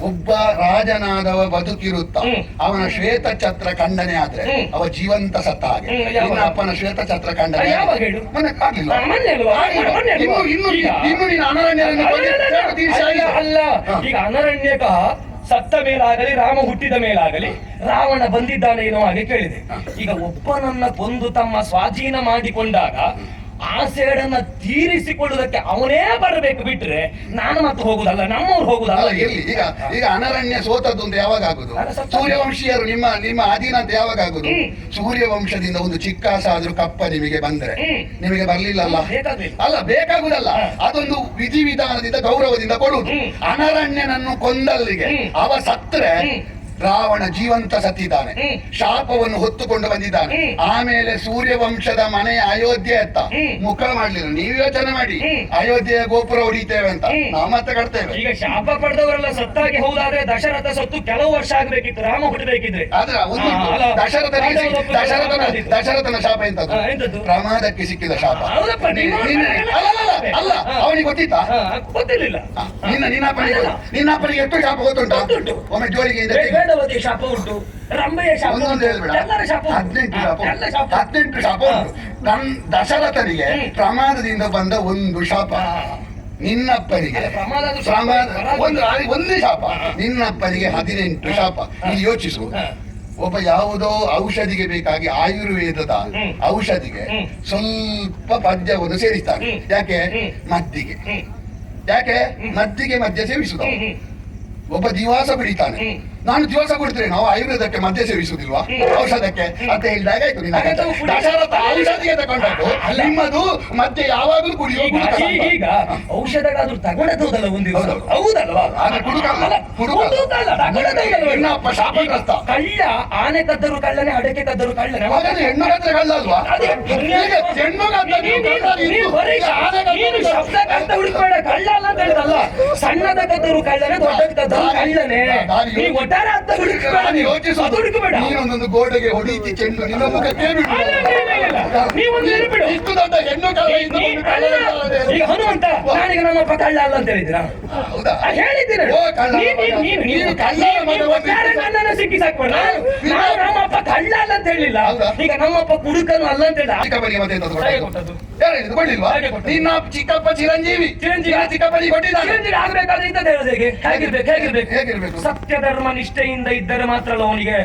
ಒಬ್ಬ ರಾಜನಾದವ ಬದುಕಿರುತ್ತ. ಅವನ ಶ್ವೇತ ಛತ್ರ ಖಂಡನೆ ಆದ್ರೆ. ಅವ ಜೀವಂತ ಸತ್ತ ಹಾಗೆ. ನಿನ್ನ ಅಪ್ಪನ ಶ್ವೇತ ಛತ್ರ ಖಂಡನೆ ಆ, ಯಾವಾಗ ಹೇಳು? ಮೊನ್ನೆ? ಆಗಿಲ್ಲ. ಇನ್ನು ಇನ್ನು? ಇನ್ನು ನೀನು ಅನಾರಣ್ಯನನ್ನು ಅಲ್ಲ. ಈಗ ಅನರಣ್ಯಕ ಸತ್ತ ಮೇಲಾಗಲಿ, ರಾಮ ಹುಟ್ಟಿದ ಮೇಲಾಗಲಿ, ರಾವಣ ಬಂದಿದ್ದಾನೆ ಏನೋ ಹಾಗೆ ಕೇಳಿದೆ. ಈಗ ಒಬ್ಬನನ್ನ ಕೊಂದು ತಮ್ಮ ಸ್ವಾಧೀನ ಮಾಡಿಕೊಂಡಾಗ ಆ ಸೇಡನ್ನ ತೀರಿಸಿಕೊಳ್ಳುವುದಕ್ಕೆ ಅವನೇ ಬರಬೇಕು ಬಿಟ್ರೆ ನಾನು ಮತ್ತೆ ಹೋಗುದಲ್ಲ ನಮ್ಮವ್ರು ಹೋಗುದಲ್ಲ ಎಲ್ಲಿ ಈಗ ಈಗ ಅನರಣ್ಯ ಸೋತದ್ದು ಅಂತ ಯಾವಾಗ ಆಗುದು? ಸೂರ್ಯವಂಶೀಯರು ನಿಮ್ಮ ನಿಮ್ಮ ಅಧೀನ ಅಂತ ಯಾವಾಗ ಆಗುದು? ಸೂರ್ಯವಂಶದಿಂದ ಒಂದು ಚಿಕ್ಕಾಸ ಆದ್ರೂ ಕಪ್ಪ ನಿಮಗೆ ಬಂದ್ರೆ. ನಿಮಗೆ ಬರ್ಲಿಲ್ಲ ಅಲ್ಲ ಅಲ್ಲ ಬೇಕಾಗುದಲ್ಲ. ಅದೊಂದು ವಿಧಿವಿಧಾನದಿಂದ ಗೌರವದಿಂದ ಕೊಡುವುದು. ಅನರಣ್ಯನನ್ನು ಕೊಂದಲ್ಲಿಗೆ. ಅವ ಸತ್ರೆ. ರಾವಣ ಜೀವಂತ ಸತ್ತಿದ್ದಾನೆ. ಶಾಪವನ್ನು ಹೊತ್ತುಕೊಂಡು ಬಂದಿದ್ದಾನೆ. ಆಮೇಲೆ ಸೂರ್ಯವಂಶದ ಮನೆ ಅಯೋಧ್ಯೆ ಅತ್ತ. ಮುಖ ಮಾಡ್ಲಿಲ್ಲ. ನೀವು ಯೋಚನೆ ಮಾಡಿ. ಅಯೋಧ್ಯೆಯ ಗೋಪುರ ಹೊಡಿತೇವೆ ಅಂತ. ನಾವು ಮತ್ತೆ ಕಟ್ತೇವೆ. ಈಗ ಶಾಪ ಪಡೆದವರೆಲ್ಲ ಸತ್ತಾಗಿ ಹೌದಾದ್ರೆ ದಶರಥ ಸತ್ತು ಕೆಲವು ವರ್ಷ ಆಗ್ಬೇಕಿತ್ತು. ರಾಮ ಹುಟ್ಟಬೇಕಿದ್ರೆ. ಆದ್ರ ಒಂದು ದಶರಥನ ದಶರಥನ ಶಾಪ ಎಂತದ್ದು? ಎಂತದ್ದು? ಪ್ರಮಾದಕ್ಕೆ ಸಿಕ್ಕಿದ ಶಾಪ. ಅಲ್ಲ, ಅವನಿಗೆ ಗೊತ್ತಿತ್ತಾ? ಗೊತ್ತಿರಲಿಲ್ಲ. ನಿನ್ನ ನಿನ್ನ. ನಿನ್ನ ಅಪ್ಪನಿಗೆ ಎಷ್ಟು ಶಾಪ ಗೊತ್ತುಂಟ. ಒಮ್ಮೆ ಜೋಳಿಗೆಯಿಂದ ತೆಗಿ. ಶಾಪ ಉಂಟು ರಂಭೆಯ ಶಾಪ ಎಲ್ಲರ ಶಾಪ. ಹದಿನೆಂಟು ಶಾಪ ಎಲ್ಲ ಶಾಪ. ಹದಿನೆಂಟು ಶಾಪ ಉಂಟು. ನನ್ ದಶರಥನಿಗೆ ಪ್ರಮಾದದಿಂದ ಬಂದ ಒಂದು ಶಾಪ. ನಿನ್ನಪ್ಪನಿಗೆ. ಒಂದು ಒಂದೇ ಶಾಪ. ನಿನ್ನಪ್ಪನಿಗೆ ಹದಿನೆಂಟು ಶಾಪ. ಇಲ್ಲಿ ಯೋಚಿಸು. ಒಬ್ಬ ಯಾವುದೋ ಔಷಧಿಗೆ ಬೇಕಾಗಿ ಆಯುರ್ವೇದದ. ಔಷಧಿಗೆ ಸ್ವಲ್ಪ ಪದ್ಯವನ್ನು ಸೇರಿಸ್ತಾನೆ ಯಾಕೆ. ಮದ್ದಿಗೆ. ಯಾಕೆ? ಮದ್ದಿಗೆ ಮದ್ಯ ಸೇವಿಸುದ. ಒಬ್ಬ ದಿವಾಸ ಬಿಡಿತಾನೆ. ನಾನು ದಿವಸ ಕೊಡ್ತೇನೆ. ನಾವು ಆಯುರ್ವೇದಕ್ಕೆ ಮದ್ಯ ಸೇವಿಸುದಿಲ್ವಾ ಹ್ಮ್. ಔಷಧಕ್ಕೆ. ಅಂತ ಹೇಳಿದಾಗ ಆಯ್ತು ನಿನ್ನ ದಶರಥ ಔಷಧಿಗೆ ತಗೊಂಡದ್ದು. ನಿಮ್ಮದು ಮತ್ತೆ ಯಾವಾಗಲೂ ಕುಡಿಯೋ ಈಗ ಔಷಧಗಳಾದ್ರೂ ತಗೊಂಡದ್ದಲ್ಲ ಒಂದು ಹೌದಲ್ವಾ? ಶಾಪಗ್ರಸ್ತ. ಕಳ್ಳ ಆನೆ ಕದ್ದರು ಕಳ್ಳನೆ ಅಡಕೆ ಕದ್ದರು ಕಳ್ಳನೆ. ಹಾಗಾದ್ರೆ ಹೆಣ್ಣು ಕದ್ರೆ ಕಳ್ಳ ಅಲ್ವಾ? ಹೆಣ್ಣು. ಶಬ್ದ ಕಳ್ಳ ಅಲ್ಲ ಅಂತ ಹೇಳ್ದಲ್ಲ ಸಣ್ಣದ ಕದ್ದರು ಕಳ್ಳನೆ ದೊಡ್ಡ ಕದ್ದರು ಕಳ್ಳನೆ. ದಾರಿ- ಅಂತ ಹುಡುಕ್ಬೇಡ ನಾನು ನೀನು. ಯೋಚಿಸುವುದು ಅದು ಹುಡುಕ್ಬೇಡ ನೀನೊಂದೊಂದು ಗೋಡೆಗೆ ಹೊಡೀತಿ ಚೆಂಡು ನಿನ್ನ ಮುಖಕ್ಕೆ ಬಿಡು. ಅಲ್ಲ. ನೀವೊಂದು ನೆನಪಿಡು. ಇಷ್ಟು ದೊಡ್ಡ ಹೆಣ್ಣು ಕಳ್ಳ ಇದ್ದು ಒಂದು ಕಳ್ಳ ಅಲ್ಲ. ಈಗ ಹನುಮಂತ ನಾನೀಗ ನಮ್ಮಪ್ಪ ಕಳ್ಳ ಅಲ್ಲ ಅಂತ ಹೇಳಿದ್ರ ಹೌದಾ ಹೇಳಿದ್ದೀರ ಓ, ಕಳ್ಳ ನೀನು- ಮಗ. ನನ್ನನ್ನು ಸಿಕ್ಕಿ ಸಾಕ್ಬೇಡ ನಾನು ನಾನು ನಮ್ಮಪ್ಪ ಕಳ್ಳ ಅಲ್ಲ ಅಂತ ಹೇಳಿಲ್ಲ ಹೌದಾ? ಈಗ ನಮ್ಮಪ್ಪ ಕುಡುಕನು ಅಲ್ಲ ಅಂತ ಹೇಳಿದ ಚಿಕ್ಕಪ್ಪನಿಗೆ ಮತ್ತೆ ಎಂತದ್ದು ಹೇಗೆ ಕೊಟ್ಟದ್ದು? ಕೊಟ್ಟದ್ದು? ಯಾರು ಹೇಳಿದ್ದು? ಕೊಡ್ಲಿಲ್ವಾ ಹೇಗೆ ಕೊಟ್ಟದ್ದು? ನಿನ್ನ ಚಿಕ್ಕಪ್ಪ ಚಿರಂಜೀವಿ ಚಿರಂಜೀವಿ. ನಿನ್ನ ಚಿಕ್ಕಪ್ಪನಿಗೆ ಕೊಟ್ಟಿದ್ದಾನೆ ಚಿರಂಜೀವಿ ಆಗ್ಬೇಕಾದ್ರೆ ಇಂಥದ್ದು ಹೇಳೋದು ಹೇಗೆ ಹೇಗಿರ್ಬೇಕು ಹೇಗಿರ್ಬೇಕು ಹೇಗಿರ್ಬೇಕು? ಸತ್ಯ ಧರ್ಮ ನಿಷ್ಠೆಯಿಂದ ಇದ್ದರೆ ಮಾತ್ರ ಅಲ್ಲ ಅವನಿಗೆ.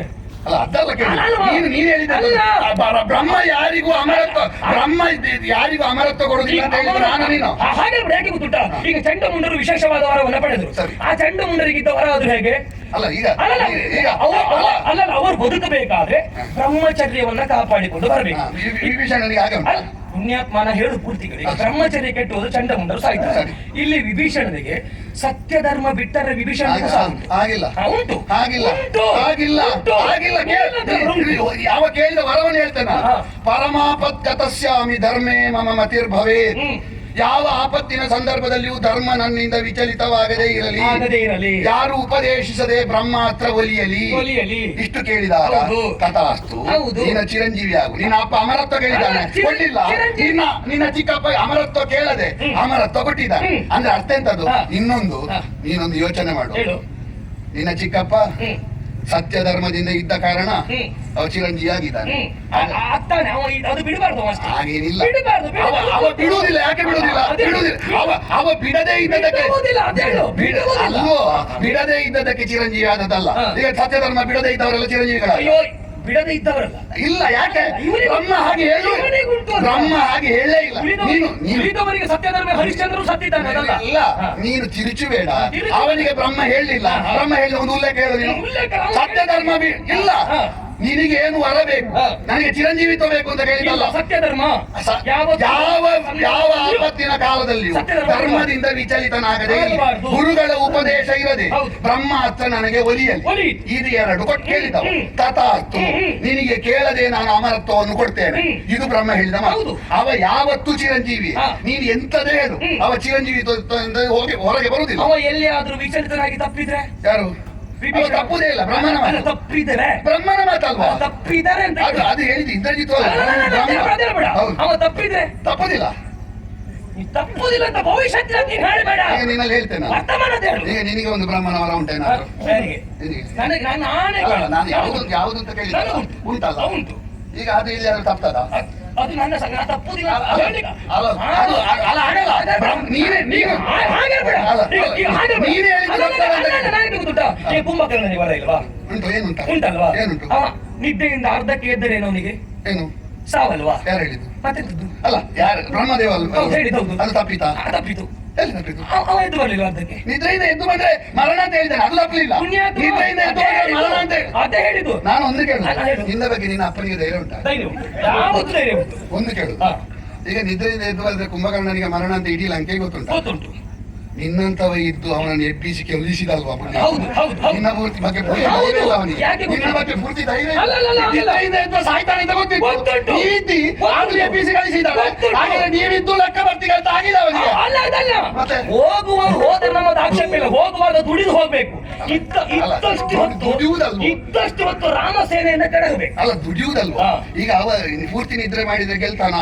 ಅಲ್ಲ ಅದಲ್ಲ ಕೇಳಿ? ಹೇಳಿದ ನೀನು ಆ ಬ್ರಹ್ಮ ಯಾರಿಗೂ ಅಮರತ್ವ ಬ್ರಹ್ಮ ಯಾರಿಗೂ ಅಮರತ್ವ ಕೊಡುದಿಲ್ಲ ಅಂತ ಹೇಳಿದ್ರು ನಾನು ನೀನು. ಹಾಗೆ ಯಾಕೆ ಗೊತ್ತುಂಟ? ಈಗ ಚಂಡಮುಂಡರು ವಿಶೇಷವಾದ ವರವನ್ನು ಪಡೆದರು. ಆ ಆ ಚಂಡಮುಂಡರಿಗಿದ್ದ ವರ ಅದು ಹೇಗೆ? ಅಲ್ಲ ಈಗ ಅಲ್ಲ ಅವರು ಬದುಕಬೇಕಾದ್ರೆ ಬ್ರಹ್ಮಚರ್ಯವನ್ನ ಕಾಪಾಡಿಕೊಂಡು ಬರಬೇಕು. ವಿಭೀಷಣನಿಗೆ ಹಾಗೆ ಪುಣ್ಯಾತ್ಮನ ಹೇಳು ಪೂರ್ತಿಗಳು. ಬ್ರಹ್ಮಚರ್ಯ ಕೆಟ್ಟು ಹೋದ ಚಂಡಮುಂಡರು ಸಾಯ್ತಾರೆ. ಸಾಯ್ತು ಇಲ್ಲಿ ವಿಭೀಷಣನಿಗೆ ಸತ್ಯ ಧರ್ಮ ಬಿಟ್ಟರೆ ವಿಭೀಷಣ ಹಾ, ಉಂಟು. ಕೇಳು. ಉಂಟು. ಉಂಟು. ಯಾವ ಕೇಳಿದ ವರವನ್ನು ಹೇಳ್ತೇನೆ ಪರಮಾಪತ್ ಕತಸ್ಯಾಮಿ ಧರ್ಮೇ ಮಮ ಮತಿರ್ಭವೇ. ಯಾವ ಆಪತ್ತಿನ ಸಂದರ್ಭದಲ್ಲಿಯೂ ಧರ್ಮ ನನ್ನಿಂದ ವಿಚಲಿತವಾಗದೇ ಇರಲಿ. ಯಾರು ಉಪದೇಶಿಸದೆ ಬ್ರಹ್ಮಾತ್ರ ಒಲಿಯಲಿ? ಒಲಿಯಲಿ. ಇಷ್ಟು ಕೇಳಿದ ಕಥಾ ಕಥಾಸ್ತು ಹೌದು. ನಿನ್ನ ಚಿರಂಜೀವಿ ಆಗು. ನಿನ್ನ ಅಪ್ಪ ಅಮರತ್ವ ಕೇಳಿದ್ದಾನೆ. ಕೊಟ್ಟಿಲ್ಲ. ನಿನ್ನ ನಿನ್ನ ಚಿಕ್ಕಪ್ಪ ಅಮರತ್ವ ಕೇಳದೆ ಅಮರತ್ವ ಕೊಟ್ಟಿದ್ದಾನೆ. ಅಂದ್ರೆ ಅರ್ಥ ಎಂತದ್ದು? ಇನ್ನೊಂದು ನೀನೊಂದು ಯೋಚನೆ ಮಾಡು. ನಿನ್ನ ಚಿಕ್ಕಪ್ಪ ಸತ್ಯ ಧರ್ಮದಿಂದ ಇದ್ದ ಕಾರಣ ಅವ ಚಿರಂಜೀವಿ ಆಗಿದ್ದಾನೆ ಆಗ್ತಾನೆ. ಅವ ಅದು ಬಿಡಬಾರ್ದು ಹಾಗೇನಿಲ್ಲ. ಬಿಡಬಾರ್ದು, ಅವ ಬಿಡುವುದಿಲ್ಲ. ಯಾಕೆ ಬಿಡುವುದಿಲ್ಲ? ಬಿಡುವುದಿಲ್ಲ. ಅವ ಅವ ಬಿಡದೇ ಇದ್ದದಕ್ಕೆ. ಬಿಡದೇ ಇದ್ದದಕ್ಕೆ ಚಿರಂಜೀವಿ ಆದದಲ್ಲ ಈಗ ಸತ್ಯ ಧರ್ಮ ಬಿಡದೇ ಇದ್ದವರೆಲ್ಲ ಚಿರಂಜೀವಿಗಳ ಬಿಡದೆ ಇದ್ದವರಲ್ಲ. ಇಲ್ಲ ಯಾಕೆ? ಬ್ರಹ್ಮ ಹಾಗೆ ಹೇಳು. ಬ್ರಹ್ಮ ಹಾಗೆ ಹೇಳೇ ಇಲ್ಲ. ನೀನು ಉಳಿದವರಿಗೆ ಸತ್ಯಧರ್ಮ ಹರಿಶ್ಚಂದ್ರನು ಸತ್ತಿದ್ದಾನೆ ಅದಲ್ಲ? ಇಲ್ಲ. ನೀನು ತಿರುಚು ಬೇಡ ಅವನಿಗೆ ಬ್ರಹ್ಮ ಹೇಳಲಿಲ್ಲ. ಬ್ರಹ್ಮ ಹೇಳಿ ಒಂದು ಉಲ್ಲೇಖ ಹೇಳು ನೀನು. ಉಲ್ಲೇಖ ಸತ್ಯ ಧರ್ಮ ಬಿ- ಇಲ್ಲ. ನಿನಗೆ ಏನು ವರ ಬೇಕು? ನನಗೆ ಚಿರಂಜೀವಿತ್ವ ಬೇಕು ಅಂತ ಹೇಳಿದಲ್ಲ ಕೇಳಿದಲ್ಲ ಸತ್ಯ ಧರ್ಮ ಯಾವ ಯಾವ ಯಾವ ಆಪತ್ತಿನ ಕಾಲದಲ್ಲಿ ಧರ್ಮದಿಂದ ವಿಚಲಿತನಾಗದೆ ಗುರುಗಳ ಉಪದೇಶ ಇರದೆ ಬ್ರಹ್ಮ ಹತ್ರ ನನಗೆ ಒಲಿಯಲಿ. ಇದು ಎರಡು ಕೊಟ್ಟು ಕೇಳಿದ. ತಥಾಸ್ತು. ನಿನಗೆ ಕೇಳದೆ ನಾನು ಅಮರತ್ವವನ್ನು ಕೊಡ್ತೇನೆ. ಇದು ಬ್ರಹ್ಮ ಹೇಳಿದ ಮಾತು. ಅವ ಯಾವತ್ತೂ ಚಿರಂಜೀವಿ. ನೀನು ಎಂತದೇ ಹೇಳು. ಅವ ಚಿರಂಜೀವಿ ಹೊರಗೆ ಬರುದಿಲ್ಲ ಅವ ಎಲ್ಲಿಯಾದ್ರೂ ವಿಚಲಿತನಾಗಿ ತಪ್ಪಿದ್ರೆ? ಯಾರು? ತಪ್ಪುದೇ ಇಲ್ಲ ಬ್ರಹ್ಮನ ಮಾತು ತಪ್ಪಿದರೆ ಬ್ರಹ್ಮನ ಮಾತಲ್ವಾ ತಪ್ಪಿದರೆ ಅಂತ ಅದು ಅದು ಹೇಳಿದ್ದು ಇಂದ್ರಜಿತ್ ಬೇಡ, ಅವ ತಪ್ಪಿದ್ರೆ? ತಪ್ಪುದಿಲ್ಲ. ತಪ್ಪುದಿಲ್ಲ ಅಂತ ಭವಿಷ್ಯತ್ ನೀನು ಹೇಳಬೇಡ. ಈಗ ನಿನ್ನಲ್ಲಿ ಹೇಳ್ತೇನೆ ವರ್ತಮಾನದ ಹೇಳು. ಈಗ ನಿನಗೆ ಒಂದು ಬ್ರಹ್ಮನ ವರ ಉಂಟೇನಾದ್ರು? ನಿನಗೆ. ನಾನು ನಾನೇ ಯಾವುದು ಯಾವುದು ಅಂತ ಉಂಟು. ಉಂಟಲ್ಲ. ಉಂಟು. ಈಗ ಅದು ಇಲ್ಲಿ ಯಾರು ತಪ್ತದ? ಅದ್- ನನ್ನ ಸಂಗ ತಪ್ಪು ತಪ್ಪುದಿಲ್ಲ ಅಂತ ಅಲ್ಲ, ಹೇಳಿಲ್ಲ. ಅಲ್ಲ, ಅದು- ಅಲ್ಲ, ಆಗಲ್ಲ. ನೀನೇ- ನೀನು- ಹಾ- ಹಾಗೆ ಬೇಡ. ಅಲ್ಲ, ಈಗ- ಈಗ ಹಾಗೆ ಬೇಡ. ನೀನೇ ಹೇಳಿದ್ದು ಅಲ್ಲ, ಅಲ್ಲ, ತಪ್ಪಲ್ಲ ಅಂತ ಅಲ್ಲ, ಅಲ್ಲ, ನನಗೆ ಗೊತ್ತುಂಟಾ? ಈ ಕುಂಭಕರ್ಣನಿಗೆ ವರ ಇಲ್ವಾ ಉಂಟು ಏನುಂಟ ಉಂಟಲ್ವಾ ಏನುಂಟು ಅವ ನಿದ್ದೆಯಿಂದ ಅರ್ಧಕ್ಕೆ ಎದ್ದರೇನು ಅವನಿಗೆ ಏನು ಸಾವಲ್ವಾ ಯಾರು ಹೇಳಿದ್ದು ಮತ್ತೆ ಅಲ್ಲ ಯಾರು ಬ್ರಹ್ಮದೇವ ಅಲ್ವಾ? ಹೇಳಿದ್ದು. ಅದು ತಪ್ಪಿತಾ ತಪ್ಪಿತು ಎಲ್ಲಿ ನಿದ್ರೆಯಿಂದ ಎದ್ದು ಬಂದ್ರೆ ಮರಣ ಅಂತ ಹೇಳ್ತಾರೆ ಅದು ತಪ್ಪಲಿಲ್ಲ ಪುಣ್ಯಾತ್ಮ. ನಿದ್ರೆಯಿಂದ ಎದ್ದು ಅದೇ ಬಂದ್ರೆ ಮರಣ ಅಂತ ಹೇಳಿದ್ದು. ಹೇಳಿ ಅದೇ ಹೇಳಿದ್ದು ನಾನು ಒಂದು ಕೇಳು ಅಲ್ಲ, ಹೇಳು. ನಿನ್ನ ಬಗ್ಗೆ ನಿನ್ನ ಅಪ್ಪನಿಗೆ ಧೈರ್ಯ ಉಂಟಾ ಧೈರ್ಯ ಉಂಟು. ಯಾವತ್ತು ಧೈರ್ಯ ಉಂಟು ಒಂದು ಕೇಳು ಹಾ. ಈಗ ನಿದ್ರೆಯಿಂದ ಎದ್ದು ಬಂದ್ರೆ ಕುಂಭಕರ್ಣನಿಗೆ ಮರಣ ಅಂತ ಇಡೀ ಲಂಕೆ ಗೊತ್ತುಂಟ ಗೊತ್ತುಂಟು ನಿನ್ನಂತವ ಇದ್ದು ಅವನನ್ನು ಎಬ್ಬಿಸಿ ಹೌದು ನಿನ್ನ ಪೂರ್ತಿ ಬಗ್ಗೆ? ನಿನ್ನ ಬಗ್ಗೆ ಪೂರ್ತಿ ಗೊತ್ತುಂಟು. ನೀವಿದ್ದಿ ಎಬ್ಬಿಸಿ ಲೆಕ್ಕ ಬರ್ತಿ ಅಂತ ಆಗಿದೆ ಅವನಿಗೆ? ಹೋಗುವಾಗ ಹೋದ್ರೆ ನಮ್ಮದು ಆಕ್ಷೇಪ ಇಲ್ಲ. ಹೋಗುವಾಗ ದುಡಿದು ಹೋಗ್ಬೇಕು. ಇದ್ದಷ್ಟು ಹೊತ್ತು ರಾಮ ಸೇನೆಯಿಂದ ಕೆಳಗಬೇಕು ಅಲ್ಲ ದುಡಿಯುವುದಲ್ವಾ? ಈಗ ಅವ ಪೂರ್ತಿ ನಿದ್ರೆ ಮಾಡಿದ್ರೆ ಗೆಲ್ತಾನ?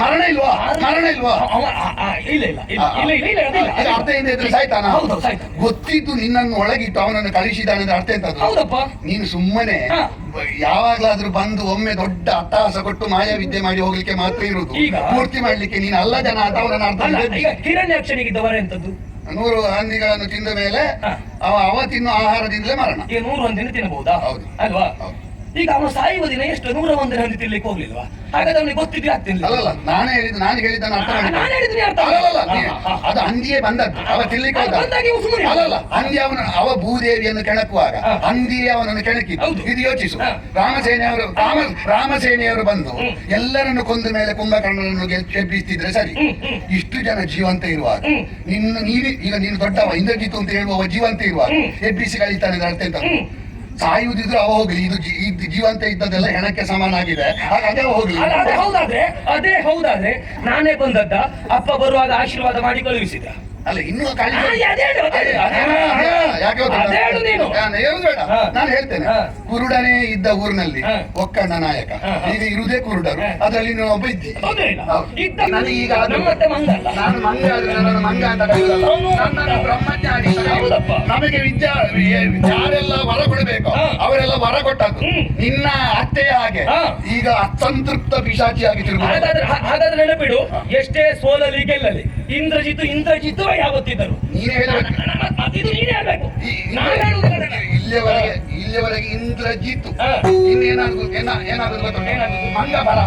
ಮರಣ ಇಲ್ವಾ? ಮರಣ ಇಲ್ವಾ? ಅವ ಆ- ಆ, ಇಲ್ಲ ಇಲ್ಲ ಇಲ್ಲ ಆ, ಆ. ಇಲ್ಲ ಇಲ್ಲ ಇಲ್ಲ ಅದಿಲ್ಲ, ಈಗ ಇದ್ರೆ ಸಾಯ್ತಾನ ಹೌದು ಗೊತ್ತಿದ್ದು ನಿನ್ನನ್ನು ಒಳಗಿಟ್ಟು ಅವನನ್ನು ಕಳಿಸಿದಾನೆ ಅಂದ್ರೆ ಅರ್ಥ ಎಂತ ಹೌದಪ್ಪ ನೀನು ಸುಮ್ಮನೆ. ಯಾವಾಗ್ಲಾದ್ರೂ ಬಂದು ಒಮ್ಮೆ ದೊಡ್ಡ ಅಟ್ಟಹಾಸ ಕೊಟ್ಟು ಮಾಯಾ ವಿದ್ಯೆ ಮಾಡಿ ಹೋಗ್ಲಿಕ್ಕೆ ಮಾತ್ರ ಇರುದು? ಪೂರ್ತಿ ಮಾಡ್ಲಿಕ್ಕೆ ನೀನು ಅಲ್ಲ ಜನ ಅಂತ ಅವನನ್ನು ಅರ್ಥ ಎಂತದ್ದು ನೂರು ಹಂದಿಗಳನ್ನು ತಿಂದ ಮೇಲೆ ಅವ ಅವ ತಿನ್ನುವ ಆಹಾರದಿಂದಲೇ ಮರಣ ನೂರು ಹಂದಿನ ತಿನ್ನಬಹುದಾ ಹೌದು. ಅಲ್ವಾ. ಈಗ ಅವನು ಸಾಯುವ ದಿನ ಎಷ್ಟು ನೂರ ಒಂದು ಹಂದಿ ತಿನ್ಲಿಕ್ಕೆ ಹೋಗ್ಲಿಲ್ವಾ ಹಾಗಾದ್ರೆ ಅವನಿಗೆ ಗೊತ್ತಿದ್ರೆ ಆಗ್ತಿಲ್ಲ ಅಲ್ಲಲ್ಲ ನಾನೇ ನಾನು ಹೇಳಿದ್ದನ್ನು ಅರ್ಥ ಮಾಡಿ ನಾನು ಹೇಳಿದ್ರೆ ಅರ್ಥ ಅಲ್ಲಲ್ಲ ನೀ-. ಅದು ಹಂದಿಯೇ ಬಂದದ್ದು ಅವ ಹೋದ ಬಂದಾಗ ಇವು ಸುಮ್ಮನೆ ಅಲ್ಲಲ್ಲ ಹಂದಿ ಅವನ ಅವ ಭೂದೇವಿಯನ್ನು ಕೆಣಕುವಾಗ ಹಾ. ಹಂದಿಯೇ ಅವನನ್ನು ಕೆಣಕಿದ್ದು ಹೌದು. ಇದು ಯೋಚಿಸು ಹಾ. ರಾಮಸೇನೆಯವರು ರಾಮ ರಾಮಸೇನೆಯವರು ಬಂದು ಹ್ಮ್. ಎಲ್ಲರನ್ನು ಕೊಂದ ಮೇಲೆ ಕುಂಭಕರ್ಣನನ್ನು ಗೆಬ್ಬಿಸ್ತಿದ್ರೆ ಸರಿ ಹ್ಮ್, ಹ್ಮ್. ಇಷ್ಟು ಜನ ಜೀವಂತ ಇರುವಾಗ ಹ್ಮ್. ನಿನ್ನ ನೀನು ಈಗ ನೀನು ದೊಡ್ಡವ ಇಂದ್ರಜಿತ್ತು ಅಂತ ಹೇಳುವವ ಜೀವಂತ ಇರುವಾಗ ಹ್ಮ್. ಎಬ್ಬಿಸಿ ಕಳೀತಾನೆ ಅಂದ್ರೆ ಅರ್ಥ ಎಂತ ಹ್ಮ್. ಸಾಯುವುದಿದ್ರು ಅವ ಹೋಗ್ಲಿ. ಇದು ಜೀ- ಜೀವಂತ ಇದ್ದದೆಲ್ಲ ಹೆಣಕ್ಕೆ ಸಮಾನ ಆಗಿದೆ ಅದೇ ಹೋಗ್ಲಿ. ಹೌದಾದ್ರೆ, ಅದೇ ಹೌದಾದ್ರೆ ನಾನೇ ಬಂದದ್ದ, ಅಪ್ಪ ಬರುವಾಗ ಆಶೀರ್ವಾದ ಮಾಡಿ ಕಳುಹಿಸಿದ. ಅಲ್ಲ ಇನ್ನೂ ನೀನು. ನಾನು ಬೇಡ. ನಾನು ಹೇಳ್ತೇನೆ. ಕುರುಡನೇ ಇದ್ದ ಊರಿನಲ್ಲಿ. ಒಕ್ಕಣ್ಣ ನಾಯಕ. ಈಗ ಇರುವುದೇ ಕುರುಡರು. ಅದರಲ್ಲಿ ನೀನು ಒಬ್ಬ ಇದ್ದೆ ಈಗ. ನಾನು ಮಂಗ ಆದ್ರೆ ಮಂಗ ಅಂತ. ನಮಗೆ ವಿದ್ಯಾ ಯಾರೆಲ್ಲ ವರ ಕೊಡಬೇಕು ಅವರೆಲ್ಲ ವರ ಕೊಟ್ಟದ್ದು. ನಿನ್ನ ಅತ್ತೆಯ ಹಾಗೆ. ಈಗ ಅಸಂತೃಪ್ತ ಪಿಶಾಚಿ ಹಾಗಾದ್ರೆ ಹಾ- ಹಾಗಾದ್ರೆ ನೆನಪಿಡು. ಎಷ್ಟೇ ಸೋಲಲಿ ಗೆಲ್ಲಲಿ. ಇಂದ್ರಜಿತ್ತು ಇಂದ್ರಜಿತ್ತು ಯಾವತ್ತಿದ್ದರು ಇದು ನೀನೇ ನಾನು. ಇಲ್ಲಿಯವರೆಗೆ ಇಲ್ಲಿಯವರೆಗೆ ಇಂದ್ರಜಿತ್ತು. ಏನಾದ್ರು ಏನ ಏನಾಗುದು ಗೊತ್ತಾ? ಮಂಗ ಬರ.